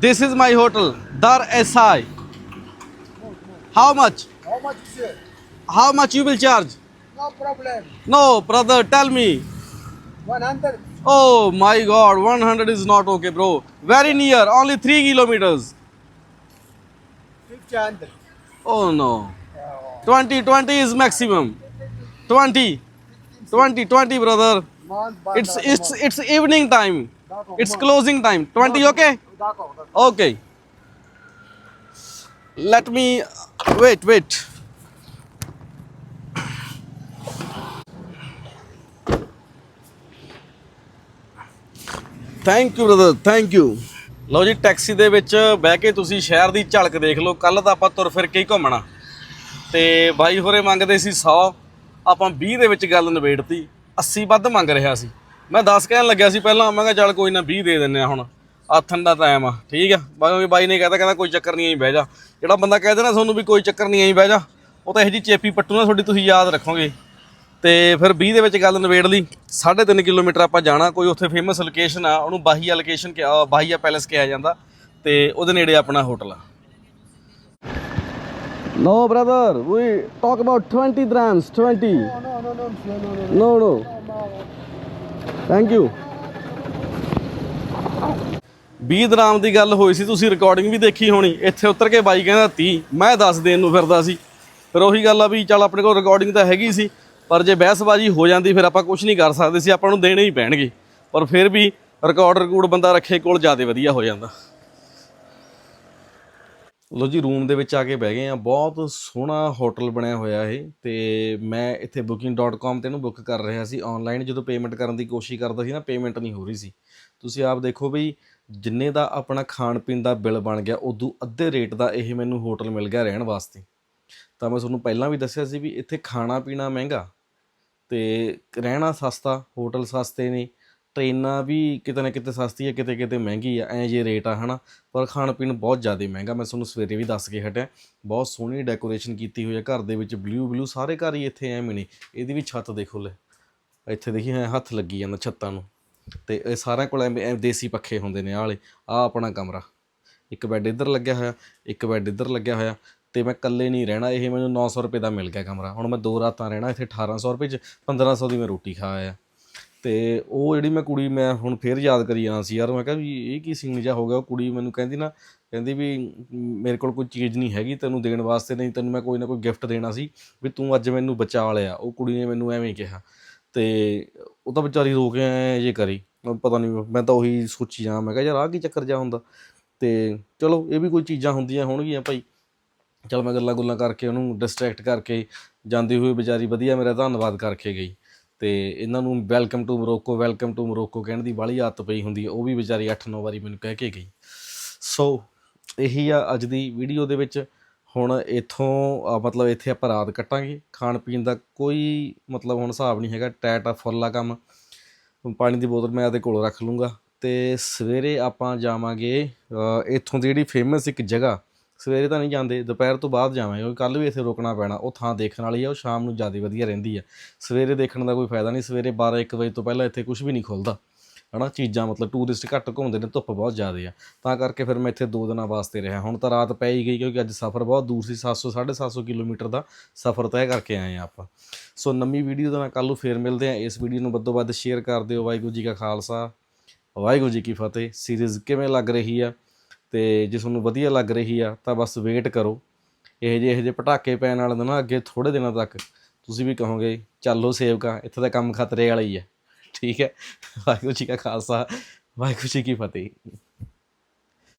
This is my hotel there as I how much how much you will charge No problem. No brother tell me 100. oh my god 100 is not okay bro very near only 3 kilometers 500. oh no 20 20 is maximum 20 20 20 brother Man, It's it's it's evening time. It's closing time. 20 okay? Okay. Let me wait, wait. Thank you brother thank you ਲਓ ਜੀ ਟੈਕਸੀ ਦੇ ਵਿੱਚ ਬਹਿ ਕੇ ਤੁਸੀਂ ਸ਼ਹਿਰ ਦੀ ਝਲਕ ਦੇਖ ਲਓ ਕੱਲ ਤਾਂ ਆਪਾਂ ਤੁਰ ਫਿਰ ਕੇ ਹੀ ਘੁੰਮਣਾ ਤੇ ਬਾਈ ਹੋਰੇ ਮੰਗਦੇ ਸੀ 100 ਆਪਾਂ 20 ਦੇ ਵਿੱਚ ਗੱਲ ਨਿਬੇੜਤੀ 80 ਵੱਧ ਮੰਗ ਰਿਹਾ ਸੀ। ਮੈਂ 10 ਕਹਿਣ ਲੱਗਿਆ ਸੀ ਪਹਿਲਾਂ, ਮੈਂ ਕਿਹਾ ਚੱਲ ਕੋਈ ਨਾ 20 ਦੇ ਦਿੰਨੇ ਆ ਹੁਣ, ਆਥਣ ਦਾ ਟਾਈਮ ਆ, ਠੀਕ ਆ? ਬਾਕੀ ਬਾਈ ਨੇ ਕਹਿਤਾ, ਕਹਿੰਦਾ ਕੋਈ ਚੱਕਰ ਨਹੀਂ ਆਈ ਬਹਿ ਜਾ। ਜਿਹੜਾ ਬੰਦਾ ਕਹਿ ਦੇਣਾ ਤੁਹਾਨੂੰ ਵੀ ਕੋਈ ਚੱਕਰ ਨਹੀਂ ਆਈ ਬਹਿ ਜਾ। ਉਹ ਤਾਂ ਇਹੋ ਜੀ ਚੇਪੀ ਪੱਟੂ ਨਾ, ਤੁਹਾਡੀ ਤੁਸੀਂ ਯਾਦ ਰੱਖੋਗੇ। ਤੇ ਫਿਰ 20 ਦੇ ਵਿੱਚ ਗੱਲ ਨਿਬੇੜ ਲਈ। 3.5 ਕਿਲੋਮੀਟਰ ਆਪਾਂ ਜਾਣਾ, ਕੋਈ ਉੱਥੇ ਫੇਮਸ ਲੋਕੇਸ਼ਨ ਆ, ਉਹਨੂੰ ਬਾਹੀਆ ਲੋਕੇਸ਼ਨ ਕਿਹਾ ਬਾਹੀਆ ਪੈਲੇਸ ਕਿਹਾ ਜਾਂਦਾ, ਤੇ ਉਹਦੇ ਨੇੜੇ ਆਪਣਾ ਹੋਟਲ ਆ। No, brother. We talk about 20 drams. 20. No, no, no, no, no, no. No, no. Thank you. 20 ਦਰਾਮ ਦੀ ਗੱਲ ਹੋਈ ਸੀ ਤੁਸੀਂ ਰਿਕਾਰਡਿੰਗ ਵੀ ਦੇਖੀ ਹੋਣੀ ਇੱਥੇ ਉਤਰ ਕੇ ਬਾਈ ਕਹਿੰਦਾ 30 ਮੈਂ 10 ਦੇਣ ਨੂੰ ਫਿਰਦਾ ਸੀ ਫਿਰ ਉਹੀ ਗੱਲ ਆ ਵੀ ਚੱਲ ਆਪਣੇ ਕੋਲ ਰਿਕਾਰਡਿੰਗ ਤਾਂ ਹੈਗੀ ਸੀ ਪਰ ਜੇ ਬਹਿਸਬਾਜੀ ਹੋ ਜਾਂਦੀ ਫਿਰ ਆਪਾਂ ਕੁਝ ਨਹੀਂ ਕਰ ਸਕਦੇ ਸੀ ਆਪਾਂ ਨੂੰ ਦੇਣੇ ਹੀ ਪੈਣਗੇ ਪਰ ਫਿਰ ਵੀ ਰਿਕਾਰਡ ਰਿਕੂਡ ਬੰਦਾ ਰੱਖੇ ਕੋਲ ਜ਼ਿਆਦਾ ਵਧੀਆ ਹੋ ਜਾਂਦਾ ਲੋ ਜੀ ਰੂਮ ਦੇ ਵਿੱਚ ਆ ਕੇ ਬਹਿ ਗਏ ਆ ਬਹੁਤ ਸੋਹਣਾ ਹੋਟਲ ਬਣਿਆ ਹੋਇਆ ਇਹ ਤੇ ਮੈਂ ਇੱਥੇ booking.com ਤੇ ਇਹਨੂੰ ਬੁੱਕ ਕਰ ਰਿਹਾ ਸੀ। ਆਨਲਾਈਨ ਜਦੋਂ ਪੇਮੈਂਟ ਕਰਨ ਦੀ ਕੋਸ਼ਿਸ਼ ਕਰਦਾ ਸੀ ਨਾ ਪੇਮੈਂਟ ਨਹੀਂ ਹੋ ਰਹੀ ਸੀ। ਤੁਸੀਂ ਆਪ ਦੇਖੋ ਵੀ ਜਿੰਨੇ ਦਾ ਆਪਣਾ ਖਾਣ ਪੀਣ ਦਾ ਬਿੱਲ ਬਣ ਗਿਆ, ਉਦੋਂ ਅੱਧੇ ਰੇਟ ਦਾ ਇਹ ਮੈਨੂੰ ਹੋਟਲ ਮਿਲ ਗਿਆ ਰਹਿਣ ਵਾਸਤੇ। ਤਾਂ ਮੈਂ ਤੁਹਾਨੂੰ ਪਹਿਲਾਂ ਵੀ ਦੱਸਿਆ ਸੀ ਵੀ ਇੱਥੇ ਖਾਣਾ ਪੀਣਾ ਮਹਿੰਗਾ ਤੇ ਰਹਿਣਾ ਸਸਤਾ ਹੋਟਲ ਸਸਤੇ ਨੇ। ਟ੍ਰੇਨਾਂ ਵੀ ਕਿਤੇ ਨਾ ਕਿਤੇ ਸਸਤੀ ਆ ਕਿਤੇ ਕਿਤੇ ਮਹਿੰਗੀ ਆ ਐਂ ਜੇ ਰੇਟ ਆ, ਹਨਾ? ਪਰ ਖਾਣ ਪੀਣ ਬਹੁਤ ਜ਼ਿਆਦਾ ਮਹਿੰਗਾ। ਮੈਂ ਤੁਹਾਨੂੰ ਸਵੇਰੇ ਵੀ ਦੱਸ ਕੇ ਹਟਿਆ। ਬਹੁਤ ਸੋਹਣੀ ਡੈਕੋਰੇਸ਼ਨ ਕੀਤੀ ਹੋਈ ਹੈ। ਘਰ ਦੇ ਵਿੱਚ ਬਲੂ ਬਲੂ ਸਾਰੇ ਘਰ ਹੀ ਇੱਥੇ ਐਵੇਂ ਨੇ। ਇਹਦੀ ਵੀ ਛੱਤ ਦੇਖੋ ਲੈ। ਇੱਥੇ ਦੇਖੀ, ਐਂ ਹੱਥ ਲੱਗੀ ਜਾਂਦਾ ਛੱਤਾਂ ਨੂੰ। ਤੇ ਇਹ ਸਾਰਿਆਂ ਕੋਲ ਐਵੇਂ, ਐਂ ਦੇਸੀ ਪੱਖੇ ਹੁੰਦੇ ਨੇ। ਆਹ ਆ ਆਪਣਾ ਕਮਰਾ। ਇੱਕ ਬੈੱਡ ਇੱਧਰ ਲੱਗਿਆ ਹੋਇਆ, ਇੱਕ ਬੈੱਡ ਇੱਧਰ ਲੱਗਿਆ ਹੋਇਆ। ਤੇ ਮੈਂ ਇਕੱਲੇ ਨਹੀਂ ਰਹਿਣਾ। ਇਹ ਮੈਨੂੰ 900 ਰੁਪਏ ਦਾ ਮਿਲ ਗਿਆ ਕਮਰਾ। ਹੁਣ ਮੈਂ ਦੋ ਰਾਤਾਂ ਰਹਿਣਾ ਇੱਥੇ 1800 ਰੁਪਏ ਚ। 1500 ਦੀ ਮੈਂ ਰੋਟੀ ਖਾ ਆਇਆ। ਤੇ ਉਹ ਜਿਹੜੀ ਮੈਂ ਕੁੜੀ ਮੈਂ ਹੁਣ ਫੇਰ ਯਾਦ ਕਰੀ ਜਾਣਾ ਸੀ ਯਾਰ, ਮੈਂ ਕਿਹਾ ਵੀ ਇਹ ਕੀ ਸੀਨ ਜਿਹਾ ਹੋ ਗਿਆ, ਉਹ ਕੁੜੀ ਮੈਨੂੰ ਕਹਿੰਦੀ ਨਾ, ਕਹਿੰਦੀ ਵੀ ਮੇਰੇ ਕੋਲ ਕੋਈ ਚੀਜ਼ ਨਹੀਂ ਹੈਗੀ, ਤੈਨੂੰ ਦੇਣ ਵਾਸਤੇ ਨਹੀਂ, ਤੈਨੂੰ ਮੈਂ ਕੋਈ ਨਾ ਕੋਈ ਗਿਫਟ ਦੇਣਾ ਸੀ ਵੀ ਤੂੰ ਅੱਜ ਮੈਨੂੰ ਬਚਾ ਲਿਆ। ਉਹ ਕੁੜੀ ਨੇ ਮੈਨੂੰ ਐਵੇਂ ਕਿਹਾ ਤੇ ਉਹ ਤਾਂ ਵਿਚਾਰੀ ਰੋ ਕੇ ਐ ਜੇ ਕਰੀ ਪਤਾ ਨਹੀਂ ਮੈਂ ਤਾਂ ਉਹੀ ਸੋਚੀ ਜਾ ਮੈਂ ਕਿਹਾ ਯਾਰ ਆਹ ਕੀ ਚੱਕਰ ਜਾ ਹੁੰਦਾ। ਤੇ ਚਲੋ ਇਹ ਵੀ ਕੋਈ ਚੀਜ਼ਾਂ ਹੁੰਦੀਆਂ ਹੋਣਗੀਆਂ ਭਾਈ। ਚਲ ਮੈਂ ਗੱਲਾਂ ਗੁੱਲਾਂ ਕਰਕੇ ਉਹਨੂੰ ਡਿਸਟਰੈਕਟ ਕਰਕੇ ਜਾਂਦੀ ਹੋਈ ਵਿਚਾਰੀ ਵਧੀਆ, ਮੇਰਾ ਧੰਨਵਾਦ ਕਰਕੇ ਗਈ। ਤੇ ਇਹਨਾਂ ਨੂੰ welcome to Morocco welcome to Morocco ਕਹਿਣ ਦੀ ਬਾਹਲੀ ਆਦਤ ਪਈ ਹੁੰਦੀ ਹੈ ਉਹ ਵੀ ਵਿਚਾਰੀ 8-9 ਵਾਰੀ ਮੈਨੂੰ ਕਹਿ ਕੇ ਗਈ। ਸੋ ਇਹੀ ਆ ਅੱਜ ਦੀ ਵੀਡੀਓ ਦੇ ਵਿੱਚ। ਹੁਣ ਇੱਥੋਂ ਮਤਲਬ ਇੱਥੇ ਆਪਾਂ ਰਾਤ ਕੱਟਾਂਗੇ। ਖਾਣ ਪੀਣ ਦਾ ਕੋਈ ਮਤਲਬ ਹੁਣ ਹਿਸਾਬ ਨਹੀਂ ਹੈਗਾ ਟੈਟ ਆ ਫੁੱਲ ਆ ਕੰਮ। ਪਾਣੀ ਦੀ ਬੋਤਲ ਮੈਂ ਆਪਦੇ ਕੋਲ ਰੱਖ ਲੂੰਗਾ। ਤੇ ਸਵੇਰੇ ਆਪਾਂ ਜਾਵਾਂਗੇ ਅ, ਇੱਥੋਂ ਦੀ ਜਿਹੜੀ ਫੇਮਸ ਇੱਕ ਜਗ੍ਹਾ ਸਵੇਰੇ ਤਾਂ ਨਹੀਂ ਜਾਂਦੇ, ਦੁਪਹਿਰ ਤੋਂ ਬਾਅਦ ਜਾਵਾਂਗੇ, ਕਿਉਂਕਿ ਕੱਲ ਵੀ ਇੱਥੇ ਰੁਕਣਾ ਪੈਣਾ, ਉਹ ਥਾਂ ਦੇਖਣ ਵਾਲੀ ਆ, ਉਹ ਸ਼ਾਮ ਨੂੰ ਜ਼ਿਆਦਾ ਵਧੀਆ ਰਹਿੰਦੀ ਆ। ਸਵੇਰੇ ਦੇਖਣ ਦਾ ਕੋਈ ਫਾਇਦਾ ਨਹੀਂ, ਸਵੇਰੇ 12 1 ਵਜੇ ਤੋਂ ਪਹਿਲਾਂ ਇੱਥੇ ਕੁਝ ਵੀ ਨਹੀਂ ਖੁੱਲਦਾ, ਹਨਾ? ਚੀਜ਼ਾਂ ਮਤਲਬ ਟੂਰਿਸਟ ਘੱਟ ਘੁੰਮਦੇ ਨੇ, ਧੁੱਪ ਬਹੁਤ ਜ਼ਿਆਦਾ ਆ। ਤਾਂ ਕਰਕੇ ਫਿਰ ਮੈਂ ਇੱਥੇ 2 ਦਿਨਾਂ ਵਾਸਤੇ ਰਿਹਾ। ਹੁਣ ਤਾਂ ਰਾਤ ਪੈ ਹੀ ਗਈ, ਕਿਉਂਕਿ ਅੱਜ ਸਫ਼ਰ ਬਹੁਤ ਦੂਰ ਸੀ 700 750 ਕਿਲੋਮੀਟਰ ਦਾ ਸਫ਼ਰ ਤੈਅ ਕਰਕੇ ਆਏ ਆ ਆਪਾਂ। ਸੋ ਨਵੀਂ ਵੀਡੀਓ ਦੇ ਨਾਲ ਕੱਲ ਨੂੰ ਫੇਰ ਮਿਲਦੇ ਆ ਇਸ ਵੀਡੀਓ ਨੂੰ ਵੱਧੋ ਵੱਧ ਸ਼ੇਅਰ ਕਰ ਦਿਓ। ਵਾਹਿਗੁਰੂ ਜੀ ਕਾ ਖਾਲਸਾ, ਵਾਹਿਗੁਰੂ ਜੀ ਕੀ ਫਤਿਹ। ਸੀਰੀਜ਼ ਕਿਵੇਂ ਲੱਗ ਰਹੀ ਆ? ਤੇ ਜੇ ਤੁਹਾਨੂੰ ਵਧੀਆ ਲੱਗ ਰਹੀ ਆ, ਤਾਂ ਬਸ ਵੇਟ ਕਰੋ। ਇਹ ਜਿਹੇ ਇਹ ਜਿਹੇ ਪਟਾਕੇ ਪੈਣ ਵਾਲੇ ਨਾ ਅੱਗੇ ਥੋੜੇ ਦਿਨਾਂ ਤੱਕ ਤੁਸੀਂ ਵੀ ਕਹੋਗੇ, ਚੱਲੋ ਸੇਵਕਾ, ਇੱਥੇ ਦਾ ਕੰਮ ਖਤਰੇ ਵਾਲਾ ਹੀ ਹੈ ਠੀਕ ਹੈ? ਵਾਹਿਗੁਰੂ ਜੀ ਕਾ ਖਾਲਸਾ, ਵਾਹਿਗੁਰੂ ਜੀ ਕੀ ਫਤਿਹ।